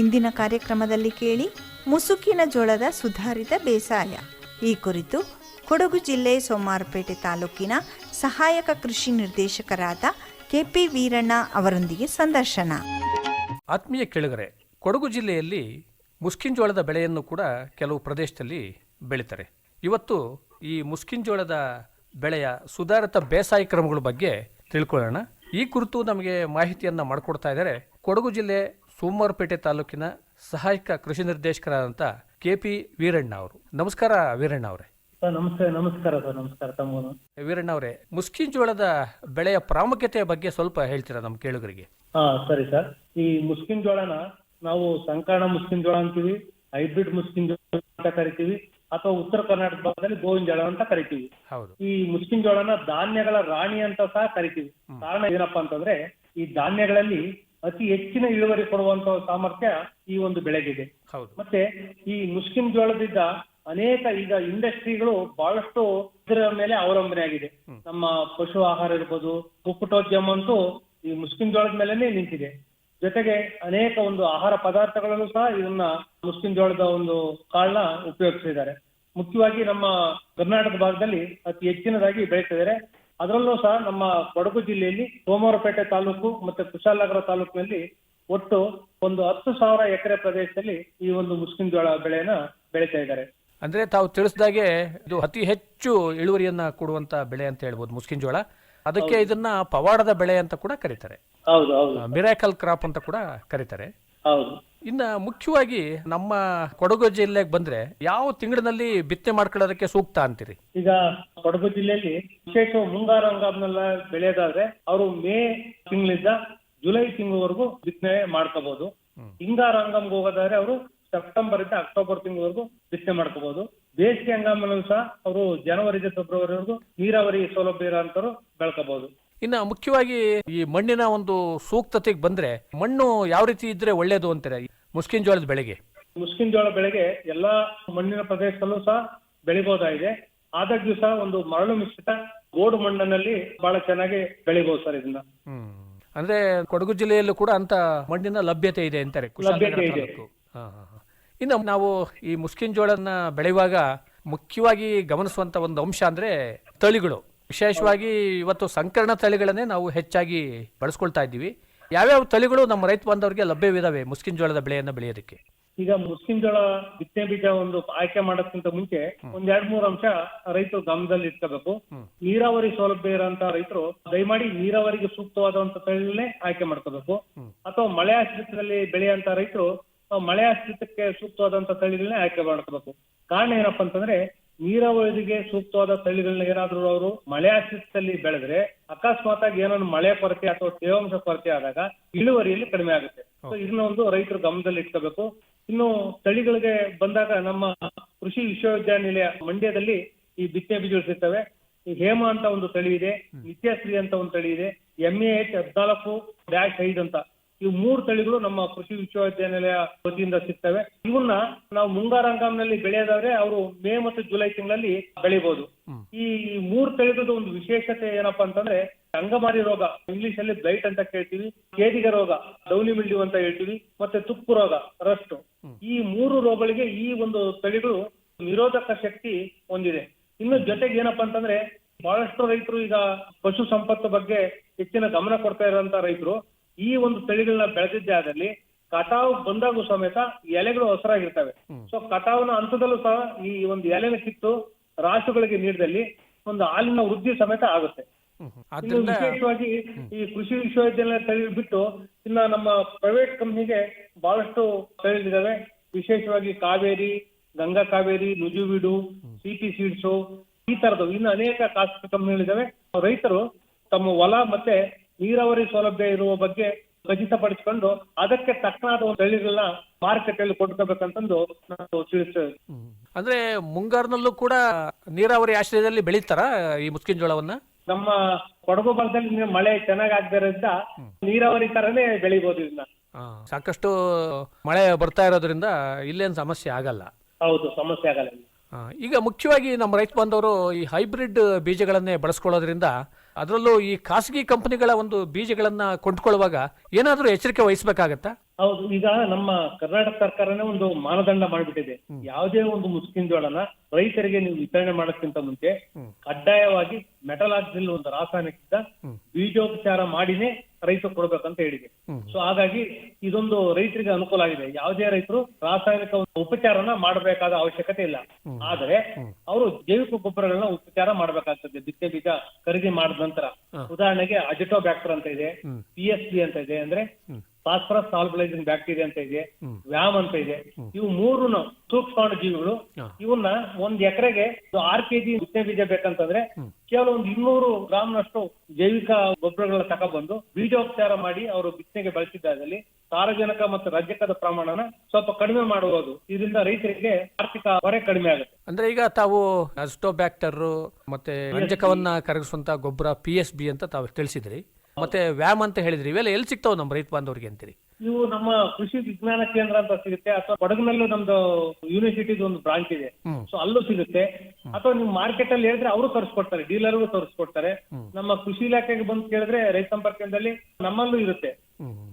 ಇಂದಿನ ಕಾರ್ಯಕ್ರಮದಲ್ಲಿ ಕೇಳಿ ಮುಸುಕಿನ ಜೋಳದ ಸುಧಾರಿತ ಬೇಸಾಯ. ಈ ಕುರಿತು ಕೊಡಗು ಜಿಲ್ಲೆ ಸೋಮಾರಪೇಟೆ ತಾಲೂಕಿನ ಸಹಾಯಕ ಕೃಷಿ ನಿರ್ದೇಶಕರಾದ ಕೆಪಿ ವೀರಣ್ಣ ಅವರೊಂದಿಗೆ ಸಂದರ್ಶನ. ಆತ್ಮೀಯ ಕೆಳಗರೆ, ಕೊಡಗು ಜಿಲ್ಲೆಯಲ್ಲಿ ಮುಸ್ಕಿನ್ ಜೋಳದ ಬೆಳೆಯನ್ನು ಕೂಡ ಕೆಲವು ಪ್ರದೇಶದಲ್ಲಿ ಬೆಳೀತಾರೆ. ಇವತ್ತು ಈ ಮುಸ್ಕಿನ್ ಜೋಳದ ಬೆಳೆಯ ಸುಧಾರಿತ ಬೇಸಾಯ ಕ್ರಮಗಳ ಬಗ್ಗೆ ತಿಳ್ಕೊಳ್ಳೋಣ. ಈ ಕುರಿತು ನಮಗೆ ಮಾಹಿತಿಯನ್ನು ಮಾಡಿಕೊಡ್ತಾ ಇದ್ದಾರೆ ಕೊಡಗು ಜಿಲ್ಲೆ ಸೋಮವಾರಪೇಟೆ ತಾಲೂಕಿನ ಸಹಾಯಕ ಕೃಷಿ ನಿರ್ದೇಶಕರಾದಂಥ ಕೆ ಪಿ ವೀರಣ್ಣ ಅವರು. ನಮಸ್ಕಾರ ವೀರಣ್ಣ ಅವರೇ. ನಮಸ್ತೆ ನಮಸ್ಕಾರ ಸರ್ ನಮಸ್ಕಾರ ತಮ್ಮ ವೀರಣ್ಣ ಅವರೇ ಮುಸ್ಕಿನ್ ಜೋಳದ ಬೆಳೆಯ ಪ್ರಾಮುಖ್ಯತೆಯ ಬಗ್ಗೆ ಸ್ವಲ್ಪ ಹೇಳ್ತೀರಾ ನಮ್ಮ ಕೇಳುಗರಿಗೆ? ಹಾ ಸರಿ ಸರ್. ಈ ಮುಸ್ಕಿನ್ ಜೋಳನ ನಾವು ಸಂಕರಣ ಮುಸ್ಕಿನ್ ಜೋಳ ಅಂತೀವಿ ಹೈಬ್ರಿಡ್ ಮುಸ್ಕಿನ್ ಜೋಳ ಅಂತ ಕರಿತೀವಿ ಅಥವಾ ಉತ್ತರ ಕರ್ನಾಟಕ ಭಾಗದಲ್ಲಿ ಗೋವಿನ ಜೋಳ ಅಂತ ಕರಿತೀವಿ. ಹೌದು. ಈ ಮುಸ್ಕಿನ್ ಜೋಳನ ಧಾನ್ಯಗಳ ರಾಣಿ ಅಂತ ಸಹ ಕರಿತೀವಿ. ಕಾರಣ ಏನಪ್ಪಾ ಅಂತಂದ್ರೆ ಈ ಧಾನ್ಯಗಳಲ್ಲಿ ಅತಿ ಹೆಚ್ಚಿನ ಇಳುವರಿ ಕೊಡುವಂತ ಸಾಮರ್ಥ್ಯ ಈ ಒಂದು ಬೆಳೆಗಿದೆ. ಮತ್ತೆ ಈ ಮುಸ್ಕಿನ್ ಜೋಳದಿಂದ ಅನೇಕ ಈಗ ಇಂಡಸ್ಟ್ರಿಗಳು ಬಹಳಷ್ಟು ಇದರ ಮೇಲೆ ಅವಲಂಬನೆ ಆಗಿದೆ. ನಮ್ಮ ಪಶು ಆಹಾರ ಇರ್ಬೋದು ಕುಕ್ಕುಟೋದ್ಯಮ ಅಂತೂ ಈ ಮುಸ್ಕಿಂ ಜೋಳದ ಮೇಲೆನೆ ನಿಂತಿದೆ. ಜೊತೆಗೆ ಅನೇಕ ಒಂದು ಆಹಾರ ಪದಾರ್ಥಗಳನ್ನು ಸಹ ಇದನ್ನ ಮುಸ್ಕಿನ್ ಜೋಳದ ಒಂದು ಕಾಳನ್ನ ಉಪಯೋಗಿಸಿದ್ದಾರೆ. ಮುಖ್ಯವಾಗಿ ನಮ್ಮ ಕರ್ನಾಟಕ ಭಾಗದಲ್ಲಿ ಅತಿ ಹೆಚ್ಚಿನದಾಗಿ ಬೆಳೀತಿದ್ದಾರೆ ಅದರಲ್ಲೂ ಸಹ ನಮ್ಮ ಕೊಡಗು ಜಿಲ್ಲೆಯಲ್ಲಿ ಸೋಮವಾರಪೇಟೆ ತಾಲೂಕು ಮತ್ತೆ ಕುಶಾಲನಗರ ತಾಲೂಕಿನಲ್ಲಿ ಒಟ್ಟು ಒಂದು ಹತ್ತು ಸಾವಿರ ಎಕರೆ ಪ್ರದೇಶದಲ್ಲಿ ಈ ಒಂದು ಮುಸ್ಲಿಂ ಜೋಳ ಬೆಳೆಯನ್ನ ಬೆಳೀತಾ ಇದ್ದಾರೆ. ಅಂದ್ರೆ ತಾವು ತಿಳಿಸಿದಾಗೆ ಇದು ಅತಿ ಹೆಚ್ಚು ಇಳುವರಿಯನ್ನ ಕೊಡುವಂತ ಬೆಳೆ ಅಂತ ಹೇಳ್ಬೋದು ಮುಸ್ಕಿನ್ ಜೋಳ. ಅದಕ್ಕೆ ಇದನ್ನ ಪವಾಡದ ಬೆಳೆ ಅಂತ ಕೂಡ ಕರೀತಾರೆ. ಮಿರಾಕಲ್ ಕ್ರಾಪ್ ಅಂತ ಕೂಡ ಕರೀತಾರೆ. ಹೌದು. ಇನ್ನ ಮುಖ್ಯವಾಗಿ ನಮ್ಮ ಕೊಡಗು ಜಿಲ್ಲೆಗೆ ಬಂದ್ರೆ ಯಾವ ತಿಂಗಳಿನಲ್ಲಿ ಬಿತ್ತನೆ ಮಾಡ್ಕೊಳ್ಳೋದಕ್ಕೆ ಸೂಕ್ತ ಅಂತೀರಿ? ಈಗ ಕೊಡಗು ಜಿಲ್ಲೆಯಲ್ಲಿ ವಿಶೇಷ ಮುಂಗಾರು ಹಂಗಾಮ್ನೆಲ್ಲ ಬೆಳೆಯೋದಾದ್ರೆ ಅವರು ಮೇ ತಿಂಗಳಿಂದ ಜುಲೈ ತಿಂಗಳವರೆಗೂ ಬಿತ್ತನೆ ಮಾಡ್ಕೋಬಹುದು. ಹಿಂಗಾರು ಹಂಗಾಮ್ಗೆ ಹೋಗೋದಾದ್ರೆ ಅವರು ಸೆಪ್ಟೆಂಬರ್ ಇಂದ ಅಕ್ಟೋಬರ್ ತಿಂಗಳವರೆಗೂ ಬಿತ್ತನೆ ಮಾಡ್ಕೋಬಹುದು. ಬೇಸಿಗೆ ಹಂಗಾಮಲ್ಲೂ ಸಹ ಅವರು ಜನವರಿ ಫೆಬ್ರವರಿವರೆಗೂ ನೀರಾವರಿ ಸೌಲಭ್ಯ ಇರೋ ಅಂತವ್ರು ಬೆಳ್ಕೋಬಹುದು. ಇನ್ನ ಮುಖ್ಯವಾಗಿ ಈ ಮಣ್ಣಿನ ಒಂದು ಸೂಕ್ತತೆಗೆ ಬಂದ್ರೆ ಮಣ್ಣು ಯಾವ ರೀತಿ ಇದ್ರೆ ಒಳ್ಳೇದು ಅಂತಾರೆ ಮುಸ್ಕಿನ್ ಜೋಳದ ಬೆಳೆಗೆ? ಮುಸ್ಕಿನ್ ಜೋಳ ಬೆಳೆಗೆ ಎಲ್ಲಾ ಮಣ್ಣಿನ ಪ್ರದೇಶದಲ್ಲೂ ಸಹ ಬೆಳಿಬಹುದಾಗಿದೆ ಆದಾಗ್ಯೂ ಸಹ ಒಂದು ಮರಳು ಮಿಶ್ರಿತ ಗೋಡು ಮಣ್ಣಿನಲ್ಲಿ ಬಹಳ ಚೆನ್ನಾಗಿ ಬೆಳಿಬಹುದು ಸರ್ ಇದನ್ನ. ಹ್ಮ್. ಅಂದ್ರೆ ಕೊಡಗು ಜಿಲ್ಲೆಯಲ್ಲೂ ಕೂಡ ಅಂತ ಮಣ್ಣಿನ ಲಭ್ಯತೆ ಇದೆ ಅಂತಾರೆ ಲಭ್ಯತೆ ಇದೆ. ಹಾ, ಹಾ, ಹಾ. ಇನ್ನು ನಾವು ಈ ಮುಸ್ಕಿನ್ ಜೋಳನ ಬೆಳೆಯುವಾಗ ಮುಖ್ಯವಾಗಿ ಗಮನಿಸುವಂತ ಒಂದು ಅಂಶ ಅಂದ್ರೆ ತಳಿಗಳು. ವಿಶೇಷವಾಗಿ ಇವತ್ತು ಸಂಕರಣ ತಳಿಗಳನ್ನೇ ನಾವು ಹೆಚ್ಚಾಗಿ ಬಳಸ್ಕೊಳ್ತಾ ಇದ್ದೀವಿ. ಯಾವ್ಯಾವ ತಳಿಗಳು ನಮ್ಮ ರೈತ ಬಾಂಧವರಿಗೆ ಲಭ್ಯವಿದಾವೆ ಮುಸ್ಕಿನ್ ಜೋಳದ ಬೆಳೆಯನ್ನು ಬೆಳೆಯೋದಕ್ಕೆ? ಈಗ ಮುಸ್ಕಿನ್ ಜೋಳ ಬಿತ್ತನೆ ಬೀಜ ಒಂದು ಆಯ್ಕೆ ಮಾಡೋಕ್ಕಿಂತ ಮುಂಚೆ ಒಂದ್ ಎರಡ್ ಮೂರ್ ಅಂಶ ರೈತರು ಗಮನದಲ್ಲಿ ಇಟ್ಕೋಬೇಕು. ನೀರಾವರಿ ಸೌಲಭ್ಯ ಇರೋಂತ ರೈತರು ದಯಮಾಡಿ ನೀರಾವರಿಗೆ ಸೂಕ್ತವಾದಂತ ತಳಿಗಳನ್ನೇ ಆಯ್ಕೆ ಮಾಡ್ಕೋಬೇಕು. ಅಥವಾ ಮಳೆ ಆಶ್ರಿತದಲ್ಲಿ ಬೆಳೆಯಂತ ರೈತರು ಮಳೆ ಆಶ್ರಿತಕ್ಕೆ ಸೂಕ್ತವಾದಂತ ತಳಿಗಳನ್ನೇ ಆಯ್ಕೆ ಮಾಡ್ಕೋಬೇಕು. ಕಾರಣ ಏನಪ್ಪಾ ಅಂತಂದ್ರೆ ನೀರಾವರಿಗೆ ಸೂಕ್ತವಾದ ತಳಿಗಳನ್ನ ಏನಾದ್ರೂ ಅವರು ಮಳೆ ಆಶ್ರಿತದಲ್ಲಿ ಬೆಳೆದ್ರೆ ಅಕಸ್ಮಾತ್ ಆಗಿ ಏನಾದ್ರು ಮಳೆ ಕೊರತೆ ಅಥವಾ ತೇವಾಂಶ ಕೊರತೆ ಆದಾಗ ಇಳುವರಿಯಲ್ಲಿ ಕಡಿಮೆ ಆಗುತ್ತೆ. ಸೊ ಇದನ್ನ ಒಂದು ರೈತರು ಗಮನದಲ್ಲಿ ಇಟ್ಕೋಬೇಕು. ಇನ್ನು ತಳಿಗಳಿಗೆ ಬಂದಾಗ ನಮ್ಮ ಕೃಷಿ ವಿಶ್ವವಿದ್ಯಾನಿಲಯ ಮಂಡ್ಯದಲ್ಲಿ ಈ ಬಿತ್ತನೆ ಬೀಜಗಳು ಸಿಗ್ತವೆ. ಈ ಹೇಮ ಅಂತ ಒಂದು ತಳಿ ಇದೆ ನಿತ್ಯಶ್ರೀ ಅಂತ ಒಂದು ತಳಿ ಇದೆ ಎಂ ಎ ಎಚ್ ಹದಿನಾಲ್ಕು ಡ್ಯಾಶ್ ಐದು ಅಂತ. ಇವು ಮೂರು ತಳಿಗಳು ನಮ್ಮ ಕೃಷಿ ವಿಶ್ವವಿದ್ಯಾನಿಲಯ ವತಿಯಿಂದ ಸಿಗ್ತವೆ. ಇವನ್ನ ನಾವು ಮುಂಗಾರು ಹಂಗಾಮಿನಲ್ಲಿ ಬೆಳೆಯೋದಾದ್ರೆ ಅವರು ಮೇ ಮತ್ತು ಜುಲೈ ತಿಂಗಳಲ್ಲಿ ಬೆಳಿಬಹುದು ಈ ಮೂರು ತಳಿಗಳದ್ದು ಒಂದು ವಿಶೇಷತೆ ಏನಪ್ಪಾ ಅಂತಂದ್ರೆ ಅಂಗಮಾರಿ ರೋಗ ಇಂಗ್ಲಿಷ್ ಅಲ್ಲಿ ಬ್ಲೈಟ್ ಅಂತ ಕೇಳ್ತೀವಿ ಕೇದಿಗ ರೋಗ ಡೌನಿ ಮಿಲ್ಡ್ಯೂ ಅಂತ ಹೇಳ್ತೀವಿ ಮತ್ತೆ ತುಪ್ಪು ರೋಗ ರಸ್ಟ್. ಈ ಮೂರು ರೋಗಗಳಿಗೆ ಈ ಒಂದು ತಳಿಗಳು ನಿರೋಧಕ ಶಕ್ತಿ ಹೊಂದಿದೆ. ಇನ್ನು ಜೊತೆಗೆ ಏನಪ್ಪಾ ಅಂತಂದ್ರೆ ಬಹಳಷ್ಟು ರೈತರು ಈಗ ಪಶು ಸಂಪತ್ತು ಬಗ್ಗೆ ಹೆಚ್ಚಿನ ಗಮನ ಕೊಡ್ತಾ ಇರುವಂತ ರೈತರು. ಈ ಒಂದು ತಳಿಗಳನ್ನ ಬೆಳೆದಿದ್ದೇ ಆದಲ್ಲಿ ಕಟಾವು ಬಂದಾಗೂ ಸಮೇತ ಎಲೆಗಳು ಹೊಸರಾಗಿರ್ತವೆ. ಸೊ ಕಟಾವಿನ ಹಂತದಲ್ಲೂ ಸಹ ಈ ಒಂದು ಎಲೆನ ಕಿತ್ತು ರಾಸುಗಳಿಗೆ ನೀಡಿದಲ್ಲಿ ಒಂದು ಹಾಲಿನ ವೃದ್ಧಿ ಸಮೇತ ಆಗುತ್ತೆ. ವಿಶೇಷವಾಗಿ ಈ ಕೃಷಿ ವಿಶ್ವವಿದ್ಯಾಲಯ ತಳಿ ಬಿಟ್ಟು ಇನ್ನ ನಮ್ಮ ಪ್ರೈವೇಟ್ ಕಂಪ್ನಿಗೆ ಬಹಳಷ್ಟು ತಳಿಗಳಿದಾವೆ ವಿಶೇಷವಾಗಿ ಕಾವೇರಿ ಗಂಗಾ ಕಾವೇರಿ ನುಜುವಿಡು ಸಿಪಿ ಸೀಡ್ಸು ಈ ತರದ್ದು. ಇನ್ನು ಅನೇಕ ಖಾಸಗಿ ಕಂಪನಿಗಳಿದಾವೆ ರೈತರು ತಮ್ಮ ಹೊಲ ಮತ್ತೆ ನೀರಾವರಿ ಸೌಲಭ್ಯ ಇರುವ ಬಗ್ಗೆ ಖಚಿತಪಡಿಸಿಕೊಂಡು ಅದಕ್ಕೆ ತಕ್ಕನಾದ ಒಂದು ತಳಿಗಳನ್ನ ಮಾರುಕಟ್ಟೆಯಲ್ಲಿ ಕೊಂಡ್ಕೋಬೇಕಂತಂದು ನಾವು ತಿಳಿಸ್ತೇವೆ. ಅಂದ್ರೆ ಮುಂಗಾರಿನಲ್ಲೂ ಕೂಡ ನೀರಾವರಿ ಆಶ್ರಯದಲ್ಲಿ ಬೆಳೀತಾರ ಈ ಮುಸ್ಕಿನ ಜೋಳವನ್ನ? ನಮ್ಮ ಕೊಡಗು ಭಾಗದಲ್ಲಿ ಮಳೆ ಚೆನ್ನಾಗ್ ಆಗದಿರೋದ್ರಿಂದ ನೀರಾವರಿ ತರನೇ ಬೆಳಿಬಹುದು ಇದನ್ನ ಸಾಕಷ್ಟು ಮಳೆ ಬರ್ತಾ ಇರೋದ್ರಿಂದ ಇಲ್ಲೇನು ಸಮಸ್ಯೆ ಆಗಲ್ಲ. ಹೌದು ಸಮಸ್ಯೆ ಆಗಲ್ಲ. ಈಗ ಮುಖ್ಯವಾಗಿ ನಮ್ಮ ರೈತ ಬಾಂಧವರು ಈ ಹೈಬ್ರಿಡ್ ಬೀಜಗಳನ್ನೇ ಬಳಸ್ಕೊಳ್ಳೋದ್ರಿಂದ ಅದರಲ್ಲೂ ಈ ಖಾಸಗಿ ಕಂಪನಿಗಳ ಒಂದು ಬೀಜಗಳನ್ನು ಕೊಂಡ್ಕೊಳ್ಳುವಾಗ ಏನಾದರೂ ಎಚ್ಚರಿಕೆ ವಹಿಸ್ಬೇಕಾಗತ್ತಾ? ಹೌದು ಈಗ ನಮ್ಮ ಕರ್ನಾಟಕ ಸರ್ಕಾರನೇ ಒಂದು ಮಾನದಂಡ ಮಾಡಿಬಿಟ್ಟಿದೆ. ಯಾವುದೇ ಒಂದು ಮುಸ್ಕಿನ್ ಜೋಳನ ರೈತರಿಗೆ ನೀವು ವಿತರಣೆ ಮಾಡೋಕ್ಕಿಂತ ಮುಂಚೆ ಕಡ್ಡಾಯವಾಗಿ ಮೆಟಲಾಕ್ಸಿಲ್ ಒಂದು ರಾಸಾಯನಿಕ ಬೀಜೋಪಚಾರ ಮಾಡಿನೇ ರೈತ ಕೊಡ್ಬೇಕಂತ ಹೇಳಿದೆ. ಸೊ ಹಾಗಾಗಿ ಇದೊಂದು ರೈತರಿಗೆ ಅನುಕೂಲ ಆಗಿದೆ. ಯಾವುದೇ ರೈತರು ರಾಸಾಯನಿಕ ಉಪಚಾರನ ಮಾಡಬೇಕಾದ ಅವಶ್ಯಕತೆ ಇಲ್ಲ. ಆದ್ರೆ ಅವರು ಜೈವಿಕ ಗೊಬ್ಬರಗಳನ್ನ ಉಪಚಾರ ಮಾಡಬೇಕಾಗ್ತದೆ. ಬಿತ್ತೆ ಬೀಜ ಖರೀದಿ ಮಾಡಿದ ನಂತರ. ಉದಾಹರಣೆಗೆ ಅಜಿಟೋಬ್ಯಾಕ್ಟರ್ ಅಂತ ಇದೆ ಪಿ ಎಸ್ ಬಿ ಅಂತ ಇದೆ ಅಂದ್ರೆ ಫಾಸ್ಫರಸ್ ಸಾಲ್ಬಲೈಸಿಂಗ್ ಬ್ಯಾಕ್ಟೀರಿಯಾ ಅಂತ ಇದೆ ವ್ಯಾಮ್ ಅಂತ ಇದೆ. ಇವು ಮೂರು ಸೂಕ್ಷ್ಮಾಣು ಜೀವಿಗಳು. ಇವನ್ನ ಒಂದ್ ಎಕರೆಗೆ ಆರ್ ಕೆಜಿ ಬಿತ್ತನೆ ಬೀಜ ಬೇಕಂತಂದ್ರೆ ಕೇವಲ ಒಂದು ಇನ್ನೂರು ಗ್ರಾಮ್ನಷ್ಟು ಜೈವಿಕ ಗೊಬ್ಬರಗಳನ್ನ ತಗೊಬಂದು ಬೀಜೋಪಚಾರ ಮಾಡಿ ಅವರು ಬಿತ್ತನೆಗೆ ಬಳಸಿದ್ದಾದಲ್ಲಿ ಸಾರಜನಕ ಮತ್ತು ರಜಕದ ಪ್ರಮಾಣನ ಸ್ವಲ್ಪ ಕಡಿಮೆ ಮಾಡಬಹುದು ಇದರಿಂದ ರೈತರಿಗೆ ಆರ್ಥಿಕ ಹೊರೆ ಕಡಿಮೆ ಆಗುತ್ತೆ. ಅಂದ್ರೆ ಈಗ ತಾವು ಅಸ್ಟೋಬ್ಯಾಕ್ಟರ್ ಮತ್ತೆ ರಂಜಕವನ್ನ ಕರಗಿಸುವಂತ ಗೊಬ್ಬರ ಪಿ ಎಸ್ ಬಿ ಅಂತ ತಾವು ತಿಳಿಸಿದ್ರಿ. ಮತ್ತೆ ವ್ಯಾಮ್ ಅಂತ ಹೇಳಿದ್ರಿ. ಇವೆಲ್ಲ ಎಲ್ಲಿ ಸಿಗ್ತಾವ ನಮ್ಮ ರೈತ ಬಾಂಧವರಿಗೆ ಅಂತೀರಿ? ಇವು ನಮ್ಮ ಕೃಷಿ ವಿಜ್ಞಾನ ಕೇಂದ್ರ ಅಂತ ಸಿಗುತ್ತೆ. ಅಥವಾ ಕೊಡಗಿನಲ್ಲೂ ನಮ್ದು ಯೂನಿವರ್ಸಿಟಿದು ಒಂದು ಬ್ರಾಂಚ್ ಇದೆ. ಸೊ ಅಲ್ಲೂ ಸಿಗುತ್ತೆ. ಅಥವಾ ನೀವು ಮಾರ್ಕೆಟ್ ಅಲ್ಲಿ ಹೇಳಿದ್ರೆ ಅವರು ತರಿಸ್ಕೊಡ್ತಾರೆ ಡೀಲರ್ ತರಿಸ್ಕೊಡ್ತಾರೆ. ನಮ್ಮ ಕೃಷಿ ಇಲಾಖೆಗೆ ಬಂದು ಕೇಳಿದ್ರೆ ರೈತ ಸಂಪರ್ಕ ಕೇಂದ್ರದಲ್ಲಿ ನಮ್ಮಲ್ಲೂ ಇರುತ್ತೆ.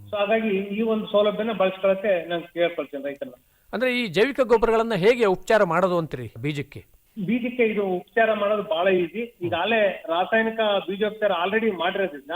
ಸೊ ಹಾಗಾಗಿ ಈ ಒಂದು ಸೌಲಭ್ಯನ ಬಳಸ್ಕೊಳಕ್ಕೆ ನಾನು ಕೇಳ್ಕೊಳ್ತೇನೆ ರೈತನ ಅಂದ್ರೆ ಈ ಜೈವಿಕ ಗೊಬ್ಬರಗಳನ್ನ ಹೇಗೆ ಉಪಚಾರ ಮಾಡೋದು ಅಂತೀರಿ ಬೀಜಕ್ಕೆ? ಬೀಜಕ್ಕೆ ಇದು ಉಪಚಾರ ಮಾಡೋದು ಬಹಳ ಈಸಿ ಈಗಾಗಲೇ ರಾಸಾಯನಿಕ ಬೀಜೋಪಚಾರ ಆಲ್ರೆಡಿ ಮಾಡಿರೋದ್ರಿಂದ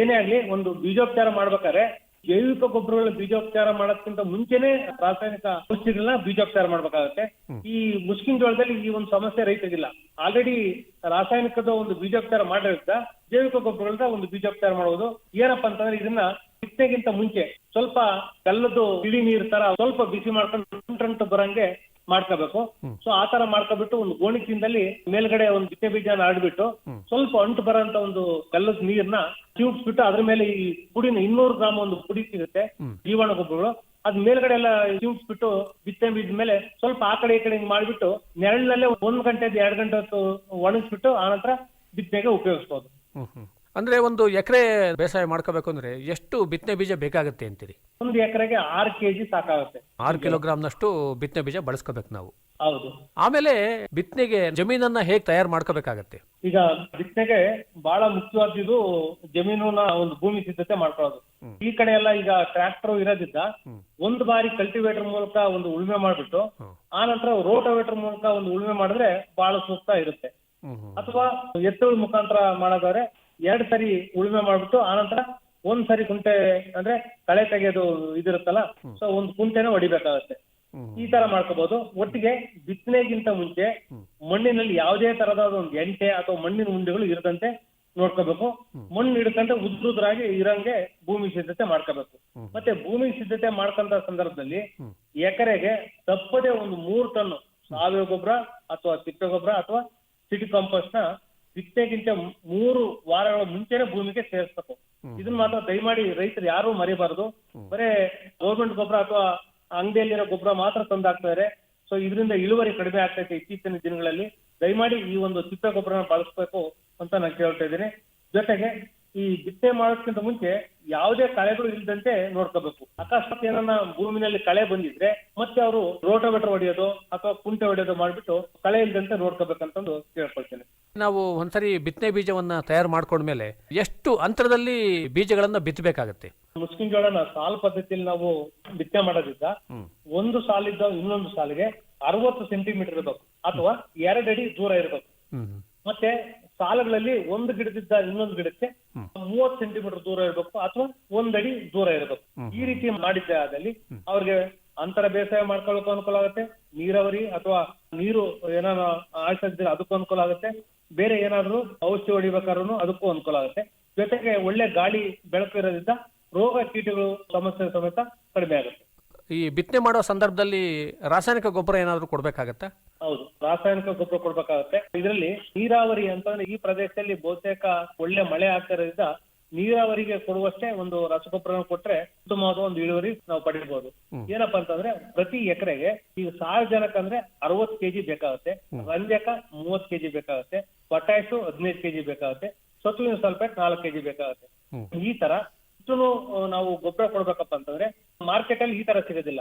ಏನೇ ಆಗ್ಲಿ ಒಂದು ಬೀಜೋಪಚಾರ ಮಾಡ್ಬೇಕಾದ್ರೆ ಜೈವಿಕ ಗೊಬ್ಬರಗಳ ಬೀಜೋಪಚಾರ ಮಾಡೋದಕ್ಕಿಂತ ಮುಂಚೆನೆ ರಾಸಾಯನಿಕ ಔಷಧಿಗಳನ್ನ ಬೀಜೋಪಚಾರ ಮಾಡ್ಬೇಕಾಗತ್ತೆ. ಈ ಮುಸ್ಕಿನ್ ಜೋಳದಲ್ಲಿ ಈ ಒಂದು ಸಮಸ್ಯೆ ರೈತರಿಗಿಲ್ಲ. ಆಲ್ರೆಡಿ ರಾಸಾಯನಿಕದ ಒಂದು ಬೀಜೋಪಚಾರ ಮಾಡಿರೋದ್ರಿಂದ ಜೈವಿಕ ಗೊಬ್ಬರಗಳನ್ನ ಒಂದು ಬೀಜೋಪಚಾರ ಮಾಡೋದು ಏನಪ್ಪಾ ಅಂತಂದ್ರೆ ಇದನ್ನ ಬಿತ್ತನೆಗಿಂತ ಮುಂಚೆ ಸ್ವಲ್ಪ ಕಲ್ಲದ್ದು ಬಿಳಿ ನೀರ್ ತರ ಸ್ವಲ್ಪ ಬಿಸಿ ಮಾಡ್ಕೊಂಡು ಬರಂಗೆ ಮಾಡ್ಕೋಬೇಕು. ಸೊ ಆ ತರ ಮಾಡ್ಕೊಬಿಟ್ಟು ಒಂದು ಗೋಣಿಚೀನದಲ್ಲಿ ಮೇಲ್ಗಡೆ ಒಂದು ಬಿತ್ತೆ ಬೀಜನ ಆಡ್ಬಿಟ್ಟು ಸ್ವಲ್ಪ ಅಂಟು ಬರೋಂತ ಒಂದು ಕಲ್ಲದ ನೀರ್ನ ಬಿಟ್ಟು ಅದ್ರ ಮೇಲೆ ಈ ಪುಡಿನ ಇನ್ನೂರು ಗ್ರಾಮ್ ಒಂದು ಪುಡಿ ಸಿಗುತ್ತೆ ಜೀವಾಣು ಗೊಬ್ಬರಗಳು ಅದ್ ಮೇಲ್ಗಡೆ ಎಲ್ಲ ಬಿಟ್ಟು ಬಿತ್ತೆ ಬೀಜ ಮೇಲೆ ಸ್ವಲ್ಪ ಆ ಕಡೆ ಈ ಕಡೆ ಹಿಂಗ್ ಮಾಡ್ಬಿಟ್ಟು ನೆರಳಿನಲ್ಲೇ ಒಂದ್ ಗಂಟೆ ಎರಡ್ ಗಂಟೆ ಹೊತ್ತು ಒಣಗಿಸ್ಬಿಟ್ಟು ಆನಂತರ ಬಿತ್ತನೆಗೆ ಉಪಯೋಗಿಸ್ಬೋದು. ಅಂದ್ರೆ ಒಂದು ಎಕರೆ ಬೇಸಾಯ ಮಾಡ್ಕೋಬೇಕು ಅಂದ್ರೆ ಎಷ್ಟು ಬಿತ್ತನೆ ಬೀಜ ಬೇಕಾಗುತ್ತೆ ಅಂತೀರಿ? ಒಂದು ಎಕರೆಗೆ ಆರು ಕೆಜಿ ಸಾಕಾಗುತ್ತೆ. ಆರು ಕಿಲೋಗ್ರಾಮ್ನಷ್ಟು ಬಿತ್ತನೆ ಬೀಜ ಬಳಸ್ಕೋಬೇಕು ನಾವು. ಹೌದು. ಆಮೇಲೆ ಬಿತ್ತನೆಗೆ ಜಮೀನನ್ನ ಹೇಗೆ ತಯಾರು ಮಾಡ್ಕೋಬೇಕಾಗತ್ತೆ? ಈಗ ಬಿತ್ತನೆಗೆ ಬಹಳ ಮುಖ್ಯವಾದ್ದು ಜಮೀನುನ ಒಂದು ಭೂಮಿ ಸಿದ್ಧತೆ ಮಾಡ್ಕೊಳ್ಳೋದು. ಈ ಕಡೆ ಎಲ್ಲ ಈಗ ಟ್ರ್ಯಾಕ್ಟರ್ ಇರೋದಿದ್ದ ಒಂದು ಬಾರಿ ಕಲ್ಟಿವೇಟರ್ ಮೂಲಕ ಒಂದು ಉಳುಮೆ ಮಾಡ್ಬಿಟ್ಟು ಆ ನಂತರ ರೋಟೋವೇಟರ್ ಮೂಲಕ ಒಂದು ಉಳುಮೆ ಮಾಡಿದ್ರೆ ಬಹಳ ಸೂಕ್ತ ಇರುತ್ತೆ. ಅಥವಾ ಎತ್ತುಗಳ ಮುಖಾಂತರ ಮಾಡೋದಾದ್ರೆ ಎರಡ್ ಸರಿ ಉಳುಮೆ ಮಾಡ್ಬಿಟ್ಟು ಆನಂತರ ಒಂದ್ ಸರಿ ಕುಂಟೆ ಅಂದ್ರೆ ಕಳೆ ತೆಗೆಯೋದು ಇದಿರುತ್ತಲ್ಲ ಸೊ ಒಂದ್ ಕುಂಟೆನ ಹೊಡಿಬೇಕಾಗತ್ತೆ. ಈ ತರ ಮಾಡ್ಕೋಬಹುದು ಒಟ್ಟಿಗೆ ಬಿತ್ತನೆಗಿಂತ ಮುಂಚೆ ಮಣ್ಣಿನಲ್ಲಿ ಯಾವುದೇ ತರದ ಒಂದು ಎಂಟೆ ಅಥವಾ ಮಣ್ಣಿನ ಉಂಡೆಗಳು ಇರದಂತೆ ನೋಡ್ಕೋಬೇಕು. ಮಣ್ಣು ಹಿಡ್ಕೊಂಡ್ರೆ ಉದ್ರುದ್ರಾಗಿ ಇರಂಗೆ ಭೂಮಿ ಸಿದ್ಧತೆ ಮಾಡ್ಕೋಬೇಕು. ಮತ್ತೆ ಭೂಮಿ ಸಿದ್ಧತೆ ಮಾಡ್ಕೊಂತ ಸಂದರ್ಭದಲ್ಲಿ ಎಕರೆಗೆ ತಪ್ಪದೆ ಒಂದು ಮೂರು ಟನ್ ಸಾವಯವ ಗೊಬ್ಬರ ಅಥವಾ ತಿಪ್ಪೆ ಗೊಬ್ಬರ ಅಥವಾ ಸಿಟಿ ಕಾಂಪೋಸ್ಟ್ನ ಬಿತ್ತನೆಗಿಂತ ಮೂರು ವಾರಗಳ ಮುಂಚೆನೆ ಭೂಮಿಗೆ ಸೇರಿಸ್ಬೇಕು. ಇದನ್ನ ಮಾತ್ರ ದಯಮಾಡಿ ರೈತರು ಯಾರು ಮರಿಬಾರದು. ಬರೇ ಗೌರ್ಮೆಂಟ್ ಗೊಬ್ಬರ ಅಥವಾ ಅಂಗಡಿಯಲ್ಲಿರೋ ಗೊಬ್ಬರ ಮಾತ್ರ ತಂದಾಗ್ತಾರೆ ಸೊ ಇದರಿಂದ ಇಳುವರಿ ಕಡಿಮೆ ಆಗ್ತೈತೆ ಇತ್ತೀಚಿನ ದಿನಗಳಲ್ಲಿ. ದಯಮಾಡಿ ಈ ಒಂದು ತಿಪ್ಪೆ ಗೊಬ್ಬರನ ಬಳಸಬೇಕು ಅಂತ ನಾನು ಕೇಳ್ತಾ ಇದ್ದೀನಿ. ಜೊತೆಗೆ ಈ ಬಿತ್ತನೆ ಮಾಡೋದಕ್ಕಿಂತ ಮುಂಚೆ ಯಾವುದೇ ಕಳೆಗಳು ಇಲ್ಲದಂತೆ ನೋಡ್ಕೋಬೇಕು. ಅಕಸ್ಮಾತ್ ಏನನ್ನ ಭೂಮಿನಲ್ಲಿ ಕಳೆ ಬಂದಿದ್ರೆ ಮತ್ತೆ ಅವರು ರೋಟೋವೇಟರ್ ಹೊಡೆಯೋದು ಅಥವಾ ಕುಂಟೆ ಹೊಡೆಯೋದು ಮಾಡ್ಬಿಟ್ಟು ಕಳೆ ಇಲ್ಲದಂತೆ ನೋಡ್ಕೋಬೇಕಂತಂದು ಕೇಳ್ಕೊಳ್ತೇನೆ. ನಾವು ಒಂದ್ಸರಿ ಬಿತ್ತನೆ ಬೀಜವನ್ನ ತಯಾರು ಮಾಡ್ಕೊಂಡ್ಮೇಲೆ ಎಷ್ಟು ಅಂತರದಲ್ಲಿ ಬೀಜಗಳನ್ನ ಬಿತ್ತಬೇಕಾಗತ್ತೆ ಮುಸ್ಕಿನ್ ಜೋಳನ ಸಾಲ್ ಪದ್ಧತಿಯಲ್ಲಿ ನಾವು ಬಿತ್ತನೆ ಮಾಡೋದಿದ್ದ ಒಂದು ಸಾಲಿದ್ದ ಇನ್ನೊಂದು ಸಾಲಿಗೆ ಅರವತ್ತು ಸೆಂಟಿಮೀಟರ್ ಇರಬೇಕು ಅಥವಾ ಎರಡು ಅಡಿ ದೂರ ಇರಬೇಕು. ಮತ್ತೆ ಸಾಲುಗಳಲ್ಲಿ ಒಂದು ಗಿಡದಿಂದ ಇನ್ನೊಂದು ಗಿಡಕ್ಕೆ ಮೂವತ್ತು ಸೆಂಟಿಮೀಟರ್ ದೂರ ಇರಬೇಕು ಅಥವಾ ಒಂದಡಿ ದೂರ ಇರಬೇಕು. ಈ ರೀತಿ ಮಾಡಿದ್ದೆ ಆದಲ್ಲಿ ಅವ್ರಿಗೆ ಅಂತರ ಬೇಸಾಯ ಮಾಡ್ಕೊಳ್ಳೋಕೆ ಅನುಕೂಲ ಆಗುತ್ತೆ ನೀರಾವರಿ ಅಥವಾ ನೀರು ಏನಾದ್ರು ಆಯ್ಸಿದ್ರೆ ಅದಕ್ಕೂ ಅನುಕೂಲ ಆಗುತ್ತೆ ಬೇರೆ ಏನಾದ್ರು ಔಷಧಿ ಹೊಡಿಬೇಕಾದ್ರೂ ಅದಕ್ಕೂ ಅನುಕೂಲ ಆಗುತ್ತೆ. ಜೊತೆಗೆ ಒಳ್ಳೆ ಗಾಳಿ ಬೆಳಕು ಇರೋದ್ರಿಂದ ರೋಗ ಕೀಟಗಳು ಸಮಸ್ಯೆ ಸಮೇತ ಕಡಿಮೆ ಆಗುತ್ತೆ. ಈ ಬಿತ್ತನೆ ಮಾಡೋ ಸಂದರ್ಭದಲ್ಲಿ ರಾಸಾಯನಿಕ ಗೊಬ್ಬರ ಏನಾದರೂ ಕೊಡ್ಬೇಕಾಗತ್ತಾ? ಹೌದು ರಾಸಾಯನಿಕ ಗೊಬ್ಬರ ಕೊಡ್ಬೇಕಾಗತ್ತೆ. ಇದರಲ್ಲಿ ನೀರಾವರಿ ಅಂತಂದ್ರೆ ಈ ಪ್ರದೇಶದಲ್ಲಿ ಬಹುತೇಕ ಒಳ್ಳೆ ಮಳೆ ಆಗ್ತಿರೋದ್ರಿಂದ ನೀರಾವರಿಗೆ ಕೊಡುವಷ್ಟೇ ಒಂದು ರಸಗೊಬ್ಬರ ಕೊಟ್ರೆ ಉತ್ತಮವಾದ ಒಂದು ಇಳುವರಿ ನಾವು ಪಡೆಯಬಹುದು ಏನಪ್ಪಾ ಅಂತಂದ್ರೆ ಪ್ರತಿ ಎಕರೆಗೆ ಈಗ ಸಾರಜನಕ ಅಂದ್ರೆ ಅರವತ್ ಕೆಜಿ ಬೇಕಾಗುತ್ತೆ. ರಂಜಕ ಮೂವತ್ ಕೆಜಿ ಬೇಕಾಗುತ್ತೆ. ಪೊಟ್ಯಾಶು ಹದಿನೈದು ಕೆಜಿ ಬೇಕಾಗುತ್ತೆ. ಸತುವಿನ ಸ್ವಲ್ಪ ನಾಲ್ಕು ಕೆಜಿ ಬೇಕಾಗುತ್ತೆ. ಈ ತರ ಇಷ್ಟು ನಾವು ಗೊಬ್ಬರ ಕೊಡ್ಬೇಕಪ್ಪ ಅಂತಂದ್ರೆ ಮಾರ್ಕೆಟ್ ಅಲ್ಲಿ ಈ ತರ ಸಿಗೋದಿಲ್ಲ.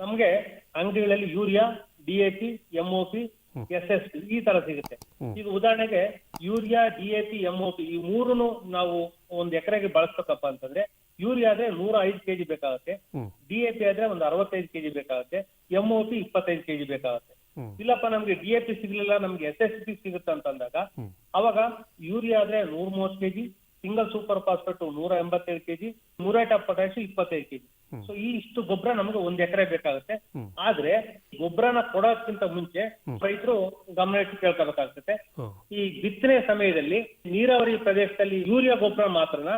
ನಮ್ಗೆ ಅಂಗಡಿಗಳಲ್ಲಿ urea DAP MOP S S P ಈ ತರ ಸಿಗುತ್ತೆ. ಈಗ ಉದಾಹರಣೆಗೆ ಯೂರಿಯಾ ಡಿಎಪಿ ಎಂಒಪಿ ಈ ಮೂರನ್ನು ನಾವು ಒಂದ್ ಎಕರೆಗೆ ಬಳಸ್ಬೇಕಪ್ಪ ಅಂತಂದ್ರೆ ಯೂರಿಯಾ ಆದ್ರೆ ನೂರ ಐದು ಕೆಜಿ ಬೇಕಾಗುತ್ತೆ. ಡಿಎಪಿ ಆದ್ರೆ ಒಂದು ಅರವತ್ತೈದು ಕೆಜಿ ಬೇಕಾಗುತ್ತೆ. ಎಂಒಪಿ ಇಪ್ಪತ್ತೈದು ಕೆಜಿ ಬೇಕಾಗುತ್ತೆ. ಇಲ್ಲಪ್ಪ ನಮ್ಗೆ ಡಿಎಪಿ ಸಿಗ್ಲಿಲ್ಲ ನಮ್ಗೆ ಎಸ್ ಎಸ್ ಪಿ ಸಿಗುತ್ತೆ ಅಂತ ಅಂದಾಗ ಅವಾಗ ಯೂರಿಯಾ ಆದ್ರೆ ನೂರ್ ಮೂವತ್ತು ಕೆಜಿ ಸಿಂಗಲ್ ಸೂಪರ್ ಫಾಸ್ಫೇಟ್ ನೂರ ಎಂಬತ್ತೈದು ಕೆಜಿ ಮುರೇಟ್ ಆಫ್ ಪೊಟ್ಯಾಶ್ ಇಪ್ಪತ್ತೈದು ಕೆಜಿ. ಸೊ ಈ ಇಷ್ಟು ಗೊಬ್ಬರ ನಮ್ಗೆ ಒಂದ್ ಎಕರೆ ಬೇಕಾಗುತ್ತೆ. ಆದ್ರೆ ಗೊಬ್ಬರನ ಕೊಡೋದಕ್ಕಿಂತ ಮುಂಚೆ ರೈತರು ಗಮನ ಇಟ್ಟು ಕೇಳ್ಕೋಬೇಕಾಗ್ತದೆ ಈ ಬಿತ್ತನೆ ಸಮಯದಲ್ಲಿ ನೀರಾವರಿ ಪ್ರದೇಶದಲ್ಲಿ ಯೂರಿಯಾ ಗೊಬ್ಬರ ಮಾತ್ರನ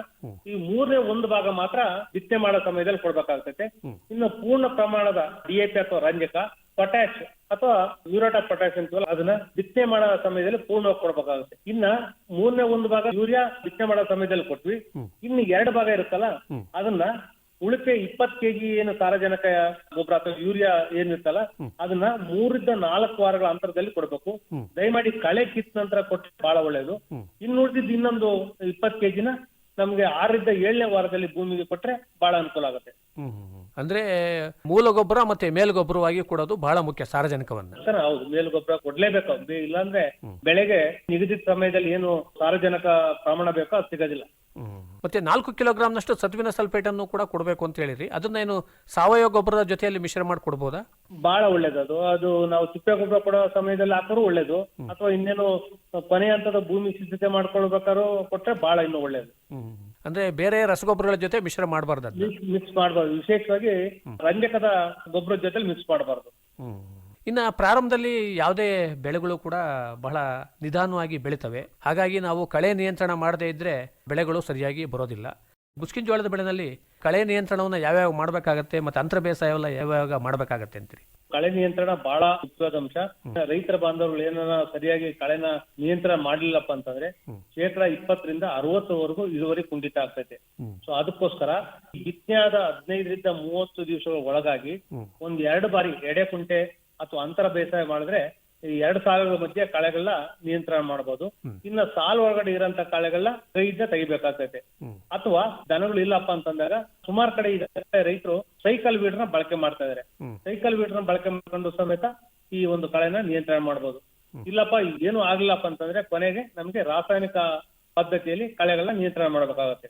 ಈ ಮೂರನೇ ಒಂದು ಭಾಗ ಮಾತ್ರ ಬಿತ್ತನೆ ಮಾಡೋ ಸಮಯದಲ್ಲಿ ಕೊಡ್ಬೇಕಾಗ್ತದೆ ಇನ್ನು ಪೂರ್ಣ ಪ್ರಮಾಣದ ಡಿಎಪಿ ಅಥವಾ ರಂಜಕ ಪೊಟ್ಯಾಶ್ ಅಥವಾ ಮ್ಯೂರೇಟ್ ಆಫ್ ಅಂತ ಅಂತೀವಲ್ಲ ಅದನ್ನ ಬಿತ್ತನೆ ಮಾಡೋ ಸಮಯದಲ್ಲಿ ಪೂರ್ಣವಾಗಿ ಕೊಡ್ಬೇಕಾಗುತ್ತೆ. ಇನ್ನ ಮೂರನೇ ಒಂದು ಭಾಗ ಯೂರಿಯಾ ಬಿತ್ತನೆ ಮಾಡೋ ಸಮಯದಲ್ಲಿ ಕೊಟ್ವಿ. ಇನ್ನು ಎರಡು ಭಾಗ ಇರುತ್ತಲ್ಲ ಅದನ್ನ ಉಳಿಕೆ ಇಪ್ಪತ್ ಕೆಜಿ ಏನು ಸಾರಜನಕ ಗೊಬ್ಬರ ಅಥವಾ ಯೂರಿಯಾ ಏನಿರ್ತಲ್ಲ ಅದನ್ನ ಮೂರಿಂದ ನಾಲ್ಕು ವಾರಗಳ ಅಂತರದಲ್ಲಿ ಕೊಡ್ಬೇಕು. ದಯಮಾಡಿ ಕಳೆ ಕಿತ್ತ ನಂತರ ಕೊಟ್ಟರೆ ಬಹಳ ಒಳ್ಳೇದು. ಇನ್ನು ಉಳಿದಿದ್ದು ಇನ್ನೊಂದು ಇಪ್ಪತ್ ಕೆಜಿನ ನಮ್ಗೆ ಆರರಿಂದ ಏಳನೇ ವಾರದಲ್ಲಿ ಭೂಮಿಗೆ ಕೊಟ್ರೆ ಬಹಳ ಅನುಕೂಲ ಆಗುತ್ತೆ. ಅಂದ್ರೆ ಮೂಲ ಗೊಬ್ಬರ ಮತ್ತೆ ಮೇಲ್ಗೊಬ್ಬರವಾಗಿ ಕೊಡೋದು ಬಹಳ ಮುಖ್ಯ ಸಾರಜನಕವನ್ನ. ಸರ್ ಹೌದು. ಮೇಲ್ಗೊಬ್ಬರ ಕೊಡ್ಲೇಬೇಕು ಇಲ್ಲಾಂದ್ರೆ ಬೆಳೆಗೆ ನಿಗದಿತ ಸಮಯದಲ್ಲಿ ಏನು ಸಾರಜನಕ ಪ್ರಮಾಣ ಬೇಕೋ ಅದು ಸಿಗೋದಿಲ್ಲ. ಮತ್ತೆ ನಾಲ್ಕು ಕಿಲೋಗ್ರಾಮ್ನಷ್ಟು ಸತ್ವಿನ ಸಲ್ಫೇಟ್ ಅನ್ನು ಕೂಡ ಕೊಡಬೇಕು ಅಂತ ಹೇಳಿರಿ. ಅದನ್ನ ಏನು ಸಾವಯವ ಗೊಬ್ಬರದ ಜೊತೆಯಲ್ಲಿ ಮಿಶ್ರ ಮಾಡಿ ಕೊಡ್ಬೋದಾ? ಬಹಳ ಒಳ್ಳೇದು ಅದು. ಅದು ನಾವು ತಿಪ್ಪೆ ಗೊಬ್ಬರ ಕೊಡೋ ಸಮಯದಲ್ಲಿ ಹಾಕೋರು ಒಳ್ಳೇದು. ಅಥವಾ ಇನ್ನೇನು ಕೊನೆ ಹಂತದ ಭೂಮಿ ಸಿದ್ಧತೆ ಮಾಡ್ಕೊಳ್ಬೇಕಾದ್ರೂ ಕೊಟ್ರೆ ಬಹಳ ಇನ್ನು ಒಳ್ಳೇದು. ಅಂದ್ರೆ ಬೇರೆ ರಸಗೊಬ್ಬರಗಳ ಜೊತೆ ಮಿಶ್ರ ಮಾಡಬಾರ್ದು ಅದನ್ನ ಮಿಕ್ಸ್ ಮಾಡಬಾರ್ದು. ವಿಶೇಷವಾಗಿ ರಂಜಕದ ಗೊಬ್ಬರ ಜೊತೆ ಮಿಕ್ಸ್ ಮಾಡಬಾರ್ದು. ಹ್ಮ್. ಇನ್ನ ಪ್ರಾರಂಭದಲ್ಲಿ ಯಾವುದೇ ಬೆಳೆಗಳು ಕೂಡ ಬಹಳ ನಿಧಾನವಾಗಿ ಬೆಳಿತವೆ. ಹಾಗಾಗಿ ನಾವು ಕಳೆ ನಿಯಂತ್ರಣ ಮಾಡದೇ ಇದ್ರೆ ಬೆಳೆಗಳು ಸರಿಯಾಗಿ ಬರೋದಿಲ್ಲ. ಮುಸ್ಕಿನ ಜೋಳದ ಬೆಳೆನಲ್ಲಿ ಕಳೆ ನಿಯಂತ್ರಣವನ್ನು ಯಾವ್ಯಾವ ಮಾಡಬೇಕಾಗತ್ತೆ ಮತ್ತೆ ಅಂತರ ಬೇಸಾಯವೆಲ್ಲ ಯಾವ್ಯಾವ ಮಾಡಬೇಕಾಗತ್ತೆ ಅಂತೀರಿ? ಕಳೆ ನಿಯಂತ್ರಣ ಬಹಳ ಮುಖ್ಯವಾದ ಅಂಶ. ರೈತರ ಬಾಂಧವರು ಏನನ್ನ ಸರಿಯಾಗಿ ಕಳೆನ ನಿಯಂತ್ರಣ ಮಾಡ್ಲಿಲ್ಲಪ್ಪ ಅಂತಂದ್ರೆ ಶೇಕಡ ಇಪ್ಪತ್ತರಿಂದ ಅರವತ್ತರವರೆಗೂ ಇಳುವರಿ ಕುಂಠಿತ ಆಗ್ತೈತೆ. ಸೊ ಅದಕ್ಕೋಸ್ಕರ ಬಿತ್ತನೆಯಾದ ಆದ ಹದಿನೈದರಿಂದ ಮೂವತ್ತು ದಿವಸಗಳ ಒಳಗಾಗಿ ಒಂದ್ ಎರಡು ಬಾರಿ ಎಡೆ ಕುಂಟೆ ಅಥವಾ ಅಂತರ ಬೇಸಾಯ ಮಾಡಿದ್ರೆ ಈ ಎರಡು ಸಾಲುಗಳ ಮಧ್ಯೆ ಕಳೆಗಳನ್ನ ನಿಯಂತ್ರಣ ಮಾಡಬಹುದು ಇನ್ನ ಸಾಲು ಒಳಗಡೆ ಇರೋಂತ ಕಳೆಗಳನ್ನ ಕೈಯಿಂದ ತೆಗಿಬೇಕಾಗ್ತೈತೆ. ಅಥವಾ ದನಗಳು ಇಲ್ಲಪ್ಪ ಅಂತಂದಾಗ ಸುಮಾರು ಕಡೆ ಈಗ ರೈತರು ಸೈಕಲ್ ವೀಡ್ರನ್ನ ಬಳಕೆ ಮಾಡ್ತಾ ಇದಾರೆ. ಸೈಕಲ್ ವೀಡ್ರನ್ನ ಬಳಕೆ ಮಾಡ್ಕೊಂಡು ಸಮೇತ ಈ ಒಂದು ಕಳೆನ ನಿಯಂತ್ರಣ ಮಾಡಬಹುದು ಇಲ್ಲಪ್ಪ ಏನು ಆಗ್ಲಿಲ್ಲಪ್ಪ ಅಂತಂದ್ರೆ ಕೊನೆಗೆ ನಮ್ಗೆ ರಾಸಾಯನಿಕ ಪದ್ಧತಿಯಲ್ಲಿ ಕಳೆಗಳನ್ನ ನಿಯಂತ್ರಣ ಮಾಡಬೇಕಾಗತ್ತೆ.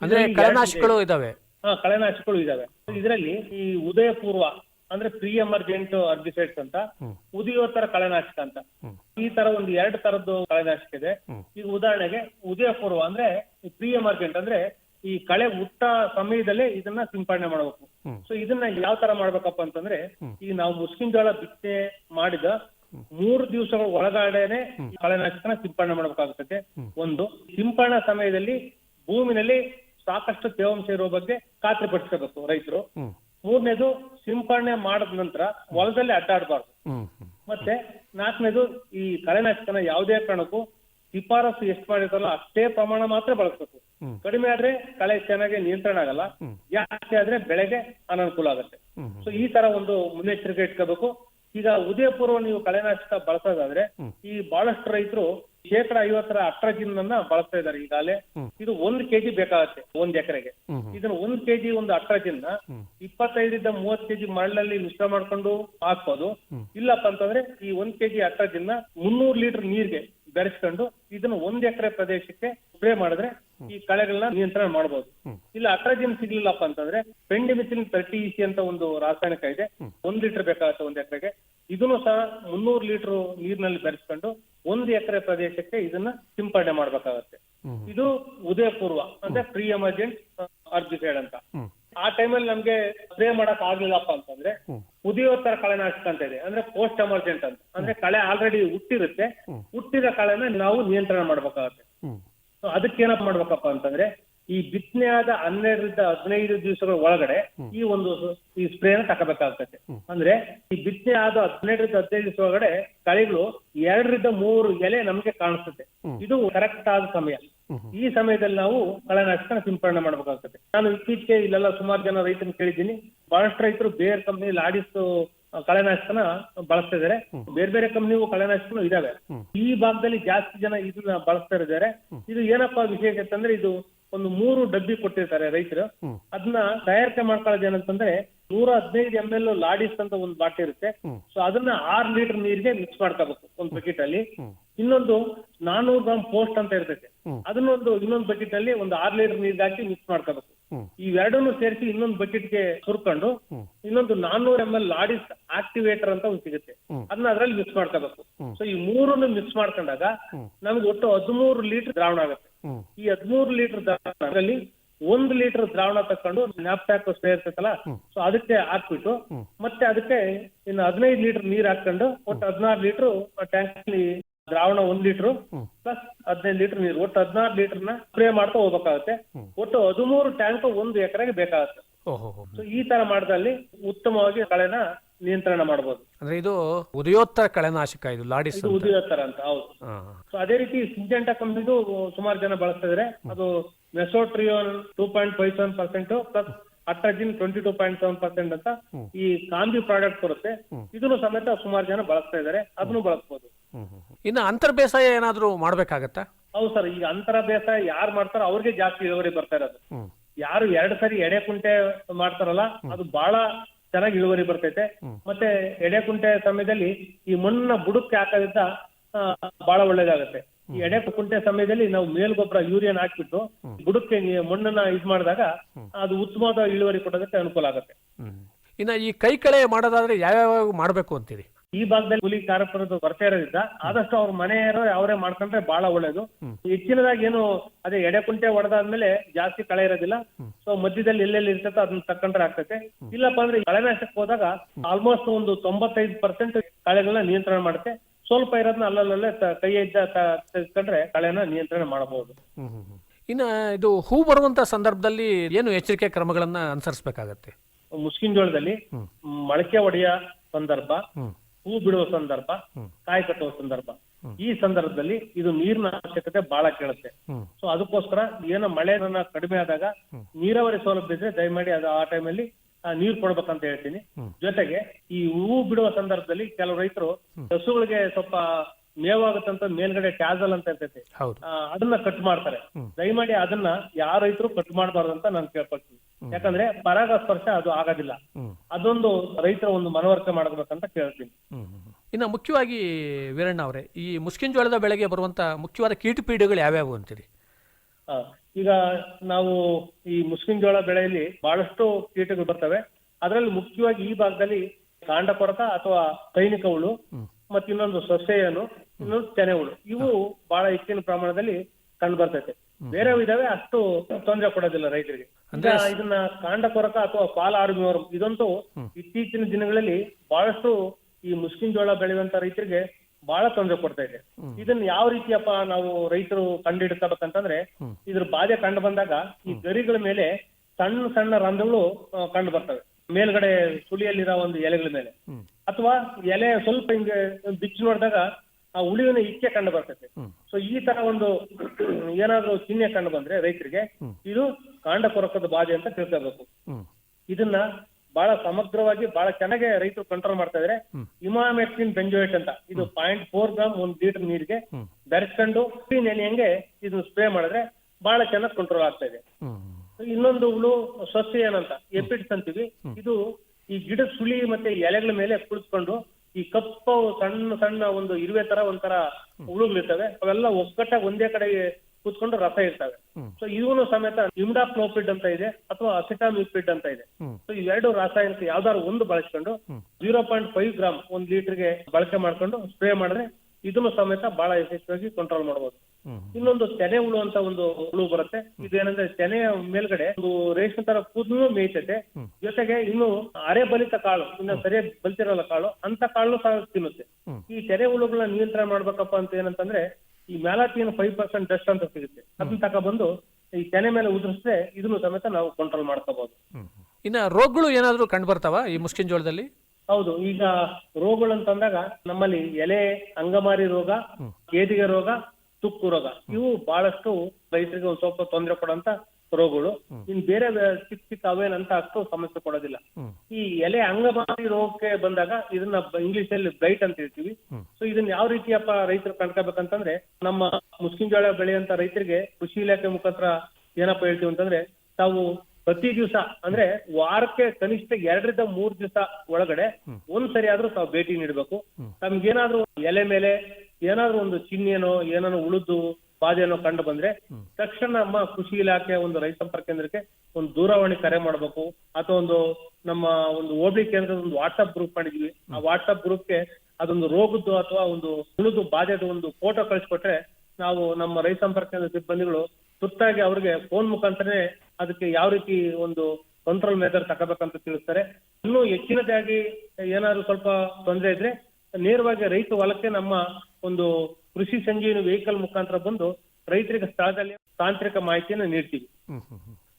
ಅಂದ್ರೆ ಕಳೆನಾಶಕಗಳು ಇದಾವೆ. ಹಾ ಕಳೆನಾಶಕಗಳು ಇದಾವೆ. ಇದರಲ್ಲಿ ಈ ಉದಯ ಪೂರ್ವ ಅಂದ್ರೆ ಪ್ರೀ ಎಮರ್ಜೆಂಟ್ ಅರ್ಬಿಸೈಡ್ಸ್ ಅಂತ ಉದಯೋತ್ತರ ಕಳೆನಾಶಕ ಅಂತ. ಈ ತರ ಒಂದು ಎರಡು ತರದ್ದು ಕಳೆನಾಶಕ ಇದೆ. ಈಗ ಉದಾಹರಣೆಗೆ ಉದಯ ಪೂರ್ವ ಅಂದ್ರೆ ಪ್ರೀ ಎಮರ್ಜೆಂಟ್ ಅಂದ್ರೆ ಈ ಕಳೆ ಹುಟ್ಟ ಸಮಯದಲ್ಲೇ ಇದನ್ನ ಸಿಂಪಡಣೆ ಮಾಡಬೇಕು. ಸೊ ಇದನ್ನ ಯಾವ ತರ ಮಾಡ್ಬೇಕಪ್ಪ ಅಂತಂದ್ರೆ ಈಗ ನಾವು ಮುಸ್ಕಿನ ಜೋಳ ಬಿತ್ತನೆ ಮಾಡಿದ ಮೂರು ದಿವಸಗಳ ಒಳಗಡೆನೆ ಕಳೆನಾಶಕನ ಸಿಂಪಡಣೆ ಮಾಡಬೇಕಾಗುತ್ತದೆ ಒಂದು ಸಿಂಪಡಣಾ ಸಮಯದಲ್ಲಿ ಭೂಮಿನಲ್ಲಿ ಸಾಕಷ್ಟು ತೇವಾಂಶ ಇರುವ ಬಗ್ಗೆ ಖಾತ್ರಿಪಡಿಸಬೇಕು ರೈತರು. ಮೂರನೇದು ಸಿಂಪಡಣೆ ಮಾಡಿದ ನಂತರ ಹೊಲದಲ್ಲಿ ಅಡ್ಡಾಡಬಾರ್ದು. ಮತ್ತೆ ನಾಲ್ಕನೇದು ಈ ಕಳೆನಾಶಕನ ಯಾವುದೇ ಕಾರಣಕ್ಕೂ ಶಿಫಾರಸು ಎಷ್ಟು ಮಾಡಿರ್ತಾರಲ್ಲ ಅಷ್ಟೇ ಪ್ರಮಾಣ ಮಾತ್ರ ಬಳಸಬೇಕು. ಕಡಿಮೆ ಆದ್ರೆ ಕಳೆ ಚೆನ್ನಾಗಿ ನಿಯಂತ್ರಣ ಆಗಲ್ಲ. ಜಾಸ್ತಿ ಆದ್ರೆ ಬೆಳೆಗೆ ಅನನುಕೂಲ ಆಗುತ್ತೆ. ಸೊ ಈ ತರ ಒಂದು ಮುನ್ನೆಚ್ಚರಿಕೆ ಇಟ್ಕೋಬೇಕು. ಈಗ ಉದಯಪೂರ್ವ ನೀವು ಕಳೆನಾಶಕ ಬಳಸೋದಾದ್ರೆ ಈ ಬಹಳಷ್ಟು ರೈತರು ಶೇಕಡ ಐವತ್ತರ ಅಟ್ರಜಿನ್ ಅನ್ನ ಬಳಸ್ತಾ ಇದ್ದಾರೆ ಈಗಾಗಲೇ. ಇದು ಒಂದ್ ಕೆಜಿ ಬೇಕಾಗತ್ತೆ ಒಂದ್ ಎಕರೆಗೆ. ಇದನ್ನ ಒಂದ್ ಕೆಜಿ ಒಂದು ಅಟ್ರಜಿನ್ನ ಹ್ಮ್. ಇಪ್ಪತ್ತೈದರಿಂದ ಮೂವತ್ ಕೆಜಿ ಮರಳಲ್ಲಿ ಮಿಶ್ರ ಮಾಡ್ಕೊಂಡು ಹಾಕ್ಬೋದು. ಇಲ್ಲಪ್ಪ ಅಂತಂದ್ರೆ ಈ ಒಂದ್ ಕೆಜಿ ಅಟ್ರಜಿನ್ನ ಮುನ್ನೂರು ಲೀಟರ್ ನೀರ್ಗೆ ಬೆರೆಸ್ಕೊಂಡು ಇದನ್ನ ಒಂದ್ ಎಕರೆ ಪ್ರದೇಶಕ್ಕೆ ಸ್ಪ್ರೇ ಮಾಡಿದ್ರೆ ಈ ಕಳೆಗಳನ್ನ ನಿಯಂತ್ರಣ ಮಾಡಬಹುದು. ಇಲ್ಲ ಅಟ್ರಜಿನ್ ಸಿಗ್ಲಿಲ್ಲಪ್ಪ ಅಂತಂದ್ರೆ ಪೆಂಡಿಮಿಥಿನ್ ತರ್ಟಿ ಇಸಿ ಅಂತ ಒಂದು ರಾಸಾಯನಿಕ ಇದೆ. ಒಂದ್ ಲೀಟರ್ ಬೇಕಾಗುತ್ತೆ ಒಂದ್ ಎಕರೆಗೆ. ಇದನ್ನು ಸಹ ಮುನ್ನೂರು ಲೀಟರ್ ನೀರಿನಲ್ಲಿ ಬೆರೆಸ್ಕೊಂಡು ಒಂದ್ ಎಕರೆ ಪ್ರದೇಶಕ್ಕೆ ಇದನ್ನ ಸಿಂಪಡಣೆ ಮಾಡ್ಬೇಕಾಗತ್ತೆ. ಇದು ಉದಯ ಪೂರ್ವ ಅಂದ್ರೆ ಪ್ರೀ ಎಮರ್ಜೆಂಟ್ ಅರ್ಬಿಸೈಡ್ ಅಂತ. ಆ ಟೈಮಲ್ಲಿ ನಮ್ಗೆ ಸ್ಪ್ರೇ ಮಾಡಕ್ ಆಗ್ಲಿಲ್ಲಪ್ಪ ಅಂತಂದ್ರೆ ಉದಯೋತ್ತರ ಕಳೆ ಕಳೆನಾಶಕ ಅಂತ ಇದೆ ಅಂದ್ರೆ ಪೋಸ್ಟ್ ಎಮರ್ಜೆಂಟ್ ಅಂತ. ಅಂದ್ರೆ ಕಳೆ ಆಲ್ರೆಡಿ ಹುಟ್ಟಿರುತ್ತೆ. ಹುಟ್ಟಿದ ಕಳೆನ ನಾವು ನಿಯಂತ್ರಣ ಮಾಡ್ಬೇಕಾಗತ್ತೆ. ಅದಕ್ಕೇನಪ್ಪ ಮಾಡ್ಬೇಕಪ್ಪ ಅಂತಂದ್ರೆ ಈ ಬಿತ್ತನೆ ಆದ ಹನ್ನೆರಡರಿಂದ ಹದಿನೈದು ದಿವಸಗಳ ಒಳಗಡೆ ಈ ಒಂದು ಈ ಸ್ಪ್ರೇನ ತಗೋಬೇಕಾಗ್ತದೆ. ಅಂದ್ರೆ ಈ ಬಿತ್ತನೆ ಆದ ಹದಿನೈದರಿಂದ ಹದಿನೈದು ದಿವಸ ಒಳಗಡೆ ಕಳೆಗಳು ಎರಡರಿಂದ ಮೂರು ಎಲೆ ನಮ್ಗೆ ಕಾಣಿಸುತ್ತೆ. ಇದು ಕರೆಕ್ಟ್ ಆದ ಸಮಯ. ಈ ಸಮಯದಲ್ಲಿ ನಾವು ಕಳೆನಾಶಕನ ಸಿಂಪಡಣೆ ಮಾಡ್ಬೇಕಾಗ್ತದೆ. ನಾನು ಇತ್ತೀಚೆಗೆ ಇಲ್ಲೆಲ್ಲ ಸುಮಾರು ಜನ ರೈತರನ್ನ ಕೇಳಿದ್ದೀನಿ. ಬಹಳಷ್ಟು ರೈತರು ಬೇರೆ ಕಂಪನಿ ಲಾಡಿಸ್ ಕಳೆನಾಶಕನ ಬಳಸ್ತಾ ಇದಾರೆ ಬೇರೆ ಬೇರೆ ಕಂಪ್ನಿಗೂ ಕಳೆನಾಶಕನು ಇದಾವೆ. ಈ ಭಾಗದಲ್ಲಿ ಜಾಸ್ತಿ ಜನ ಇದನ್ನ ಬಳಸ್ತಾ ಇದಾರೆ ಇದು ಏನಪ್ಪಾ ವಿಶೇಷ ಅಂದ್ರೆ ಇದು ಒಂದು ಮೂರು ಡಬ್ಬಿ ಕೊಟ್ಟಿರ್ತಾರೆ ರೈತರು. ಅದನ್ನ ತಯಾರಿಕೆ ಮಾಡ್ಕೊಳ್ಳೋದು ಏನಂತಂದ್ರೆ ನೂರ ಹದಿನೈದು ಎಂ ಎಲ್ ಲಾಡಿಸ್ ಅಂತ ಒಂದು ಬಾಟಿ ಇರುತ್ತೆ. ಸೊ ಅದನ್ನ ಆರ್ ಲೀಟರ್ ನೀರಿಗೆ ಮಿಕ್ಸ್ ಮಾಡ್ಕೋಬೇಕು ಒಂದು ಬಕೆಟ್ ಅಲ್ಲಿ ಇನ್ನೊಂದು ನಾನೂರು ಗ್ರಾಮ್ ಪೋಸ್ಟ್ ಅಂತ ಇರ್ತೈತೆ. ಅದನ್ನೊಂದು ಇನ್ನೊಂದು ಬಕೆಟ್ ಅಲ್ಲಿ ಒಂದು ಆರ್ ಲೀಟರ್ ನೀರ್ ಹಾಕಿ ಮಿಕ್ಸ್ ಮಾಡ್ಕೋಬೇಕು ಈ ಇವೆರಡನ್ನು ಸೇರಿಸಿ ಇನ್ನೊಂದು ಬಕೆಟ್ಗೆ ಸುರ್ಕೊಂಡು ಹ್ಮ್. ಇನ್ನೊಂದು ನಾನ್ನೂರ್ ಎಂ ಎಲ್ ಲಾಡಿಸ್ ಆಕ್ಟಿವೇಟರ್ ಅಂತ ಒಂದು ಸಿಗುತ್ತೆ ಅದನ್ನ ಅದ್ರಲ್ಲಿ ಮಿಕ್ಸ್ ಮಾಡ್ಕೋಬೇಕು. ಸೊ ಈ ಮೂರನ್ನು ಮಿಕ್ಸ್ ಮಾಡ್ಕೊಂಡಾಗ. ನಮ್ಗೆ ಒಟ್ಟು ಹದಿಮೂರು ಲೀಟರ್ ದ್ರಾವಣ ಆಗುತ್ತೆ ಈ ಹದಿಮೂರು ಲೀಟರ್ ದ್ರಾವಣದಲ್ಲಿ ಒಂದ್ ಲೀಟರ್ ದ್ರಾವಣ ತಕೊಂಡು ನ್ಯಾಪ್ಟ್ಯಾಕ್ ಸ್ಪ್ರೇ ಇರ್ತೈತಲ್ಲ? ಸೊ ಅದಕ್ಕೆ ಹಾಕ್ಬಿಟ್ಟು ಮತ್ತೆ ಅದಕ್ಕೆ ಇನ್ನು ಹದಿನೈದು ಲೀಟರ್ ನೀರ್ ಹಾಕೊಂಡು ಒಟ್ಟು ಹದಿನಾರು ಲೀಟರ್ ಟ್ಯಾಂಕ್ ಅಲ್ಲಿ ದ್ರಾವಣ ಒಂದ್ ಲೀಟರ್ ಪ್ಲಸ್ ಹದಿನೈದು ಲೀಟರ್ ನೀರು. ಒಟ್ಟು ಹದಿನಾರು ಲೀಟರ್ನ ಸ್ಪ್ರೇ ಮಾಡ್ತಾ ಹೋಗ್ಬೇಕಾಗುತ್ತೆ. ಒಟ್ಟು ಹದಿಮೂರು ಟ್ಯಾಂಕ್ ಒಂದು ಎಕರೆಗೆ ಬೇಕಾಗುತ್ತೆ. ಸೊ ಈ ತರ ಮಾಡದಲ್ಲಿ ಉತ್ತಮವಾಗಿ ಕಳೆನ ನಿಯಂತ್ರಣ ಮಾಡಬಹುದು ಅಂದ್ರೆ ಇದು ಉದಯೋತ್ತರ ಕಳೆನಾಶಕ ಇದು ಲಾಡಿಸ್ ಉದಯೋತ್ತರ ಅಂತ. ಉದಿಯೋತ್ತರ ಅಂತ ಹೌದು. ಹಾ. ಸೊ ಅದೇ ರೀತಿ ಸಿಂಜೆಂಟಾ ಕಂಪ್ನಿದು ಸುಮಾರು ಜನ ಬಳಸ್ತಾ ಇದಾರೆ ಅದು mesotrione two point five seven percent plus atrazine twenty two point seven percent ಅಂತ. ಈ ಕಾಂಬಿ ಪ್ರಾಡಕ್ಟ್ ಬರುತ್ತೆ. ಇದನ್ನು ಸಮೇತ ಸುಮಾರು ಜನ ಬಳಸ್ತಾ ಇದಾರೆ ಅದನ್ನು ಬಳಸ್ಬೋದು. ಹ್ಮ್ ಹ್ಮ್ ಹ್ಮ್. ಇನ್ನು ಅಂತರ್ ಬೇಸಾಯ ಏನಾದರೂ ಮಾಡ್ಬೇಕಾಗತ್ತಾ? ಹೌದು ಸರ್ ಈಗ ಅಂತರ ಬೇಸಾಯ ಯಾರು ಮಾಡ್ತಾರೋ ಅವ್ರಿಗೆ ಜಾಸ್ತಿ ಇಳುವರಿ ಬರ್ತಾ ಇರೋದು. ಹ್ಮ್. ಯಾರು ಎರಡು ಸರಿ ಎಡೆ ಕುಂಟೆ ಮಾಡ್ತಾರಲ್ಲ ಅದು ಬಹಳ ಚೆನ್ನಾಗಿ ಇಳುವರಿ ಬರ್ತೈತೆ. ಮತ್ತೆ ಎಡೆಕುಂಟೆ ಸಮಯದಲ್ಲಿ ಈ ಮಣ್ಣನ್ನ ಬುಡಕ್ಕೆ ಹಾಕೋದ್ರಿಂದ ಆ, ಬಹಳ ಒಳ್ಳೇದಾಗುತ್ತೆ. ಈ ಎಡೆ ಕುಂಟೆ ಸಮಯದಲ್ಲಿ ನಾವು ಮೇಲ್ಗೊಬ್ಬರ ಯೂರಿಯನ್ ಹಾಕ್ಬಿಟ್ಟು ಬುಡಕ್ಕೆ ಮಣ್ಣನ್ನ ಇದ್ ಮಾಡಿದಾಗ ಅದು ಉತ್ತಮವಾದ ಇಳುವರಿ ಕೊಡೋದಕ್ಕೆ ಅನುಕೂಲ ಆಗುತ್ತೆ. ಇನ್ನ ಇನ್ನು ಈ ಕೈ ಕಳೆ ಮಾಡೋದಾದ್ರೆ ಯಾವ್ಯಾವ ಮಾಡಬೇಕು ಅಂತೀರಿ? ಈ ಭಾಗದಲ್ಲಿ ಕೂಲಿ ಕಾರ್ಮಿಕರದ್ದು ಬರ್ತಾ ಇರೋದ್ರಿಂದ ಆದಷ್ಟು ಅವ್ರ ಮನೆಯವರು ಅವರೇ ಮಾಡ್ಕೊಂಡ್ರೆ ಬಹಳ ಒಳ್ಳೇದು. ಹೆಚ್ಚಿನದಾಗಿ ಏನು ಅದೇ ಎಡೆ ಕುಂಟೆ ಹೊಡೆದಾದ್ಮೇಲೆ ಜಾಸ್ತಿ ಕಳೆ ಇರೋದಿಲ್ಲ. ಸೊ ಮಧ್ಯದಲ್ಲಿ ಎಲ್ಲೆಲ್ಲಿ ಇರ್ತೈತೆ ಅದನ್ನ ತಕೊಂಡ್ರೆ ಆಗ್ತೈತೆ. ಇಲ್ಲಪ್ಪ ಅಂದ್ರೆ ಕಳೆನಾಶಕ್ಕೆ ಹೋದಾಗ ಆಲ್ಮೋಸ್ಟ್ ಒಂದು ತೊಂಬತ್ತೈದು ಪರ್ಸೆಂಟ್ ಕಳೆಗಳನ್ನ ನಿಯಂತ್ರಣ ಮಾಡುತ್ತೆ. ಸ್ವಲ್ಪ ಇರೋದನ್ನ ಅಲ್ಲಲ್ಲೇ ತ- ಇದ್ದ ತೆಗೆದುಕೊಂಡ್ರೆ ಕಳೆನ ನಿಯಂತ್ರಣ ಮಾಡಬಹುದು. ಇನ್ನು ಇದು ಹೂ ಬರುವಂತ ಸಂದರ್ಭದಲ್ಲಿ ಏನು ಎಚ್ಚರಿಕೆ ಕ್ರಮಗಳನ್ನ ಅನುಸರಿಸಬೇಕಾಗತ್ತೆ? ಮುಸ್ಕಿನ್ ಜೋಳದಲ್ಲಿ. ಮೊಳಕೆ ಒಡೆಯ ಸಂದರ್ಭ. ಹೂ ಬಿಡುವ ಸಂದರ್ಭ. ಕಾಯಿ ಕಟ್ಟುವ ಸಂದರ್ಭ. ಈ ಸಂದರ್ಭದಲ್ಲಿ ಇದು ನೀರಿನ ಅವಶ್ಯಕತೆ ಬಹಳ ಕೇಳುತ್ತೆ ಸೊ ಅದಕ್ಕೋಸ್ಕರ ಏನೋ ಮಳೆ ಕಡಿಮೆ ಆದಾಗ ನೀರಾವರಿ ಸೌಲಭ್ಯ ಇದ್ರೆ ದಯಮಾಡಿ ಅದು ಆ ಟೈಮಲ್ಲಿ ನೀರು ಕೊಡ್ಬೇಕಂತ ಹೇಳ್ತೀನಿ. ಜೊತೆಗೆ ಈ ಹೂ ಬಿಡುವ ಸಂದರ್ಭದಲ್ಲಿ ಕೆಲವು ರೈತರು ಹಸುಗಳಿಗೆ ಸ್ವಲ್ಪ ಮೇವಾಗುತ್ತಂತ ಮೇಲ್ಗಡೆ ಟ್ಯಾಜಲ್ ಅಂತ ಇರ್ತೈತಿ. ಅದನ್ನ ಕಟ್ ಮಾಡ್ತಾರೆ. ದಯಮಾಡಿ ಅದನ್ನ ಯಾವ ರೈತರು ಕಟ್ ಮಾಡಬಾರ್ದು ಅಂತ ನಾನು ಕೇಳ್ಕೊಳ್ತೀನಿ. ಯಾಕಂದ್ರೆ ಪರಾಗಸ್ಪರ್ಶ ಅದು ಆಗೋದಿಲ್ಲ. ಅದೊಂದು ರೈತರ ಒಂದು ಮನವರಿಕೆ ಮಾಡಬೇಕಂತ ಕೇಳ್ತೀನಿ. ಇನ್ನು ಮುಖ್ಯವಾಗಿ ವೀರಣ್ಣ ಅವರೇ ಈ ಮುಸ್ಕಿನ್ ಜೋಳದ ಬೆಳೆಗೆ ಬರುವಂತ ಮುಖ್ಯವಾದ ಕೀಟಪೀಡೆಗಳು ಯಾವ್ಯಾವು ಅಂತೀರಿ? ಆ, ಈಗ ನಾವು ಈ ಮುಸ್ಕಿನ್ ಜೋಳ ಬೆಳೆಯಲ್ಲಿ ಬಹಳಷ್ಟು ಕೀಟಗಳು ಬರ್ತವೆ. ಅದರಲ್ಲಿ ಮುಖ್ಯವಾಗಿ ಈ ಭಾಗದಲ್ಲಿ ಕಾಂಡ ಕೊರಕ ಅಥವಾ ಸೈನಿಕ ಹುಳು ಮತ್ತಿನ್ನೊಂದು ಮತ್ತೆ ಇನ್ನೊಂದು ಸೊಸೆಯನು ಇನ್ನೊಂದು ತೆನೆ ಹುಳು. ಇವು ಬಹಳ ಹೆಚ್ಚಿನ ಪ್ರಮಾಣದಲ್ಲಿ ಕಂಡು ಬರ್ತೈತೆ. ಬೇರೆ ಇದಾವೆ ಅಷ್ಟು ತೊಂದರೆ ಕೊಡೋದಿಲ್ಲ ರೈತರಿಗೆ. ಈಗ ಇದನ್ನ ಕಾಂಡ ಕೊರಕ ಅಥವಾ ಪಾಲ ಆರೋಗ್ಯವರು ಇದಂತೂ ಇತ್ತೀಚಿನ ದಿನಗಳಲ್ಲಿ ಬಹಳಷ್ಟು ಈ ಮುಸ್ಕಿನ್ ಜೋಳ ಬೆಳೆಯುವಂತ ರೈತರಿಗೆ ಬಹಳ ತೊಂದರೆ ಕೊಡ್ತಾ ಇದೆ. ಇದನ್ನ ಯಾವ ರೀತಿಯಪ್ಪ ನಾವು ರೈತರು ಕಂಡುಹಿಡ್ಕೋಬೇಕಂತಂದ್ರೆ ಹ್ಮ್. ಇದ್ರ ಬಾಧೆ ಕಂಡು ಬಂದಾಗ ಈ ಗರಿಗಳ ಮೇಲೆ ಸಣ್ಣ ಸಣ್ಣ ರಂಧ್ರಗಳು ಕಂಡು ಬರ್ತವೆ. ಮೇಲ್ಗಡೆ ಸುಳಿಯಲ್ಲಿರೋ ಒಂದು ಎಲೆಗಳ ಮೇಲೆ. ಅಥವಾ ಎಲೆ ಸ್ವಲ್ಪ ಹಿಂಗೆ ಬಿಚ್ಚಿ ನೋಡಿದಾಗ ಆ ಉಳಿವಿನ ಇಚ್ಛೆ ಕಂಡು ಬರ್ತದೆ. ಸೊ ಈ ತರ ಒಂದು ಏನಾದ್ರೂ ಚಿಹ್ನೆ ಕಂಡು ಬಂದ್ರೆ ರೈತರಿಗೆ ಇದು ಕಾಂಡ ಕೊರಕದ ಬಾಧೆ ಅಂತ ತಿಳ್ಕೋಬೇಕು ಇದನ್ನ ಬಹಳ ಸಮಗ್ರವಾಗಿ ಬಹಳ ಚೆನ್ನಾಗಿ ರೈತರು ಕಂಟ್ರೋಲ್ ಮಾಡ್ತಾ ಇದ್ರೆ. ಇಮಾಮೆಕ್ಸಿನ್ ಬೆಂಜೋಯೇಟ್ ಅಂತ. ಇದು ಪಾಯಿಂಟ್ ಫೋರ್ ಗ್ರಾಮ್ ಒಂದ್ ಲೀಟರ್ ನೀರಿಗೆ. ಬೆರೆಸ್ಕೊಂಡು ನೆನೆಯಂಗೆ ಇದನ್ನ ಸ್ಪ್ರೇ ಮಾಡಿದ್ರೆ ಬಹಳ ಚೆನ್ನಾಗಿ ಕಂಟ್ರೋಲ್ ಆಗ್ತಾ ಇದೆ. ಇನ್ನೊಂದು ಹುಳು ಸಸ್ಯ ಏನಂತ? ಎಪಿಡ್ಸ್ ಅಂತೀವಿ. ಇದು ಈ ಗಿಡ ಸುಳಿ ಮತ್ತೆ ಎಲೆಗಳ ಮೇಲೆ ಕುಳಿತುಕೊಂಡು ಈ ಕಪ್ಪು ಸಣ್ಣ ಸಣ್ಣ ಒಂದು ಇರುವೆ ತರ ಒಂಥರ ಇರ್ತವೆ. ಅವೆಲ್ಲ ಒಗ್ಗಟ್ಟಾಗಿ ಒಂದೇ ಕಡೆಗೆ ಕೂತ್ಕೊಂಡು ರಸ ಇರ್ತವೆ. ಸೊ ಇವನು ಸಮೇತ ಇಮ್ಡಾಕ್ಲೋಪಿಡ್ ಅಂತ ಇದೆ ಅಥವಾ ಅಸಿಟಾಮಿಪಿಡ್ ಅಂತ ಇದೆ. ಸೊ ಇವೆರಡು ರಾಸಾಯನಿಕ ಯಾವ್ದಾದ್ರು ಒಂದು ಬಳಸ್ಕೊಂಡು ಜೀರೋ ಪಾಯಿಂಟ್ ಫೈವ್ ಗ್ರಾಮ್ ಒಂದ್ ಲೀಟರ್ಗೆ ಬಳಕೆ ಮಾಡ್ಕೊಂಡು ಸ್ಪ್ರೇ ಮಾಡಿದ್ರೆ ಇದನ್ನು ಸಮೇತ ಬಹಳ ಯಶಸ್ವಿಯಾಗಿ ಕಂಟ್ರೋಲ್ ಮಾಡಬಹುದು ಇನ್ನೊಂದು ತೆನೆ ಹುಳು ಅಂತ ಒಂದು ಹುಳು ಬರುತ್ತೆ. ಇದೇನಂದ್ರೆ ತೆನೆಯ ಮೇಲ್ಗಡೆ ಒಂದು ರೇಷ್ಮೆ ತರ ಕೂದಲು ಮೇಯ್ತದೆ ಜೊತೆಗೆ ಇನ್ನು ಅರೆ ಬಲಿತ ಕಾಳು ಇನ್ನು ಸರಿಯಾಗಿ ಬಲಿತಿರಲ್ಲ ಕಾಳು ಅಂತ ಕಾಳು ಸಹ ತಿನ್ನುತ್ತೆ. ಈ ತೆನೆ ಹುಳುಗಳನ್ನ ನಿಯಂತ್ರಣ ಮಾಡ್ಬೇಕಪ್ಪ ಅಂತ ಏನಂತಂದ್ರೆ ಈ ಮ್ಯಾಲಾಟಿನ್ ಫೈವ್ ಪರ್ಸೆಂಟ್ ಡಸ್ಟ್ ಅಂತ ಸಿಗುತ್ತೆ. ಅದನ್ನ ಬಂದು ಈ ತೆನೆ ಮೇಲೆ ಉದುರಿಸಿದ್ರೆ ಇದನ್ನು ಸಮೇತ ನಾವು ಕಂಟ್ರೋಲ್ ಮಾಡ್ಕೋಬಹುದು ಇನ್ನ ರೋಗಗಳು ಏನಾದರೂ ಕಂಡು ಬರ್ತಾವ ಈ ಮುಸ್ಕಿನ ಜೋಳದಲ್ಲಿ? ಹೌದು ಈಗ ರೋಗಗಳು ಅಂತಂದಾಗ ನಮ್ಮಲ್ಲಿ ಎಲೆ ಅಂಗಮಾರಿ ರೋಗ ಕೇದಿಗೆ ರೋಗ ತುಕ್ಕು ರೋಗ ಇವು ಬಹಳಷ್ಟು ರೈತರಿಗೆ ಒಂದು ಸ್ವಲ್ಪ ತೊಂದರೆ ಕೊಡುವಂತ ರೋಗಗಳು. ಇನ್ ಬೇರೆ ಚಿಕ್ಕ ಚಿಕ್ಕ ಅವೇನಂತ ಅಷ್ಟು ಸಮಸ್ಯೆ ಕೊಡೋದಿಲ್ಲ. ಈ ಎಲೆ ಅಂಗಮಾರಿ ರೋಗಕ್ಕೆ ಬಂದಾಗ ಇದನ್ನ ಇಂಗ್ಲಿಷ್ ಅಲ್ಲಿ ಬ್ಲೈಟ್ ಅಂತ ಹೇಳ್ತೀವಿ. ಸೊ ಇದನ್ನ ಯಾವ ರೀತಿಯಪ್ಪ ರೈತರು ಕಣ್ಕೋಬೇಕಂತಂದ್ರೆ ನಮ್ಮ ಮುಸ್ಕಿನ ಜೋಳ ಬೆಳೆಯಂತ ರೈತರಿಗೆ ಕೃಷಿ ಇಲಾಖೆ ಮುಖಾಂತರ ಏನಪ್ಪ ಹೇಳ್ತೀವಿ ಅಂತಂದ್ರೆ ತಾವು ಪ್ರತಿ ದಿವಸ ಅಂದ್ರೆ ವಾರಕ್ಕೆ ಕನಿಷ್ಠ ಎರಡರಿಂದ ಮೂರ್ ದಿವಸ ಒಳಗಡೆ ಒಂದ್ ಸರಿ ಆದ್ರೂ ತಾವು ಭೇಟಿ ನೀಡಬೇಕು. ತಮ್ಗೇನಾದ್ರೂ ಎಲೆ ಮೇಲೆ ಏನಾದ್ರೂ ಒಂದು ಚಿಹ್ನೆನೋ ಏನಾದ್ರು ಉಳಿದು ಬಾಧೆನೋ ಕಂಡು ಬಂದ್ರೆ ತಕ್ಷಣ ನಮ್ಮ ಕೃಷಿ ಇಲಾಖೆ ಒಂದು ರೈತ ಸಂಪರ್ಕ ಕೇಂದ್ರಕ್ಕೆ ಒಂದು ದೂರವಾಣಿ ಕರೆ ಮಾಡಬೇಕು. ಅಥವಾ ಒಂದು ನಮ್ಮ ಒಂದು ಓಬಿ ಕೇಂದ್ರದ ಒಂದು ವಾಟ್ಸ್ಆಪ್ ಗ್ರೂಪ್ ಮಾಡಿದ್ವಿ. ಆ ವಾಟ್ಸ್ಆಪ್ ಗ್ರೂಪ್ಗೆ ಅದೊಂದು ರೋಗದ್ದು ಅಥವಾ ಒಂದು ಉಳಿದು ಬಾಧೆದ ಒಂದು ಫೋಟೋ ಕಳಿಸ್ಕೊಟ್ರೆ ನಾವು ನಮ್ಮ ರೈತ ಸಂಪರ್ಕ ಕೇಂದ್ರ ಸಿಬ್ಬಂದಿಗಳು ತುರ್ತಾಗಿ ಅವ್ರಿಗೆ ಫೋನ್ ಮುಖಾಂತರನೇ ಅದಕ್ಕೆ ಯಾವ ರೀತಿ ಒಂದು ಕಂಟ್ರೋಲ್ ಮೆಥಡ್ ತಗೋಬೇಕಂತ ತಿಳಿಸ್ತಾರೆ. ಇನ್ನೂ ಹೆಚ್ಚಿನದಾಗಿ ಏನಾದ್ರು ಸ್ವಲ್ಪ ತೊಂದರೆ ಇದ್ರೆ ನೇರವಾಗಿ ರೈತ ಹೊಲಕ್ಕೆ ನಮ್ಮ ಒಂದು ಕೃಷಿ ಸಂಜೀವಿನಿ ವೆಹಿಕಲ್ ಮುಖಾಂತರ ಬಂದು ರೈತರಿಗೆ ಸ್ಥಳದಲ್ಲಿ ತಾಂತ್ರಿಕ ಮಾಹಿತಿಯನ್ನು ನೀಡ್ತೀವಿ.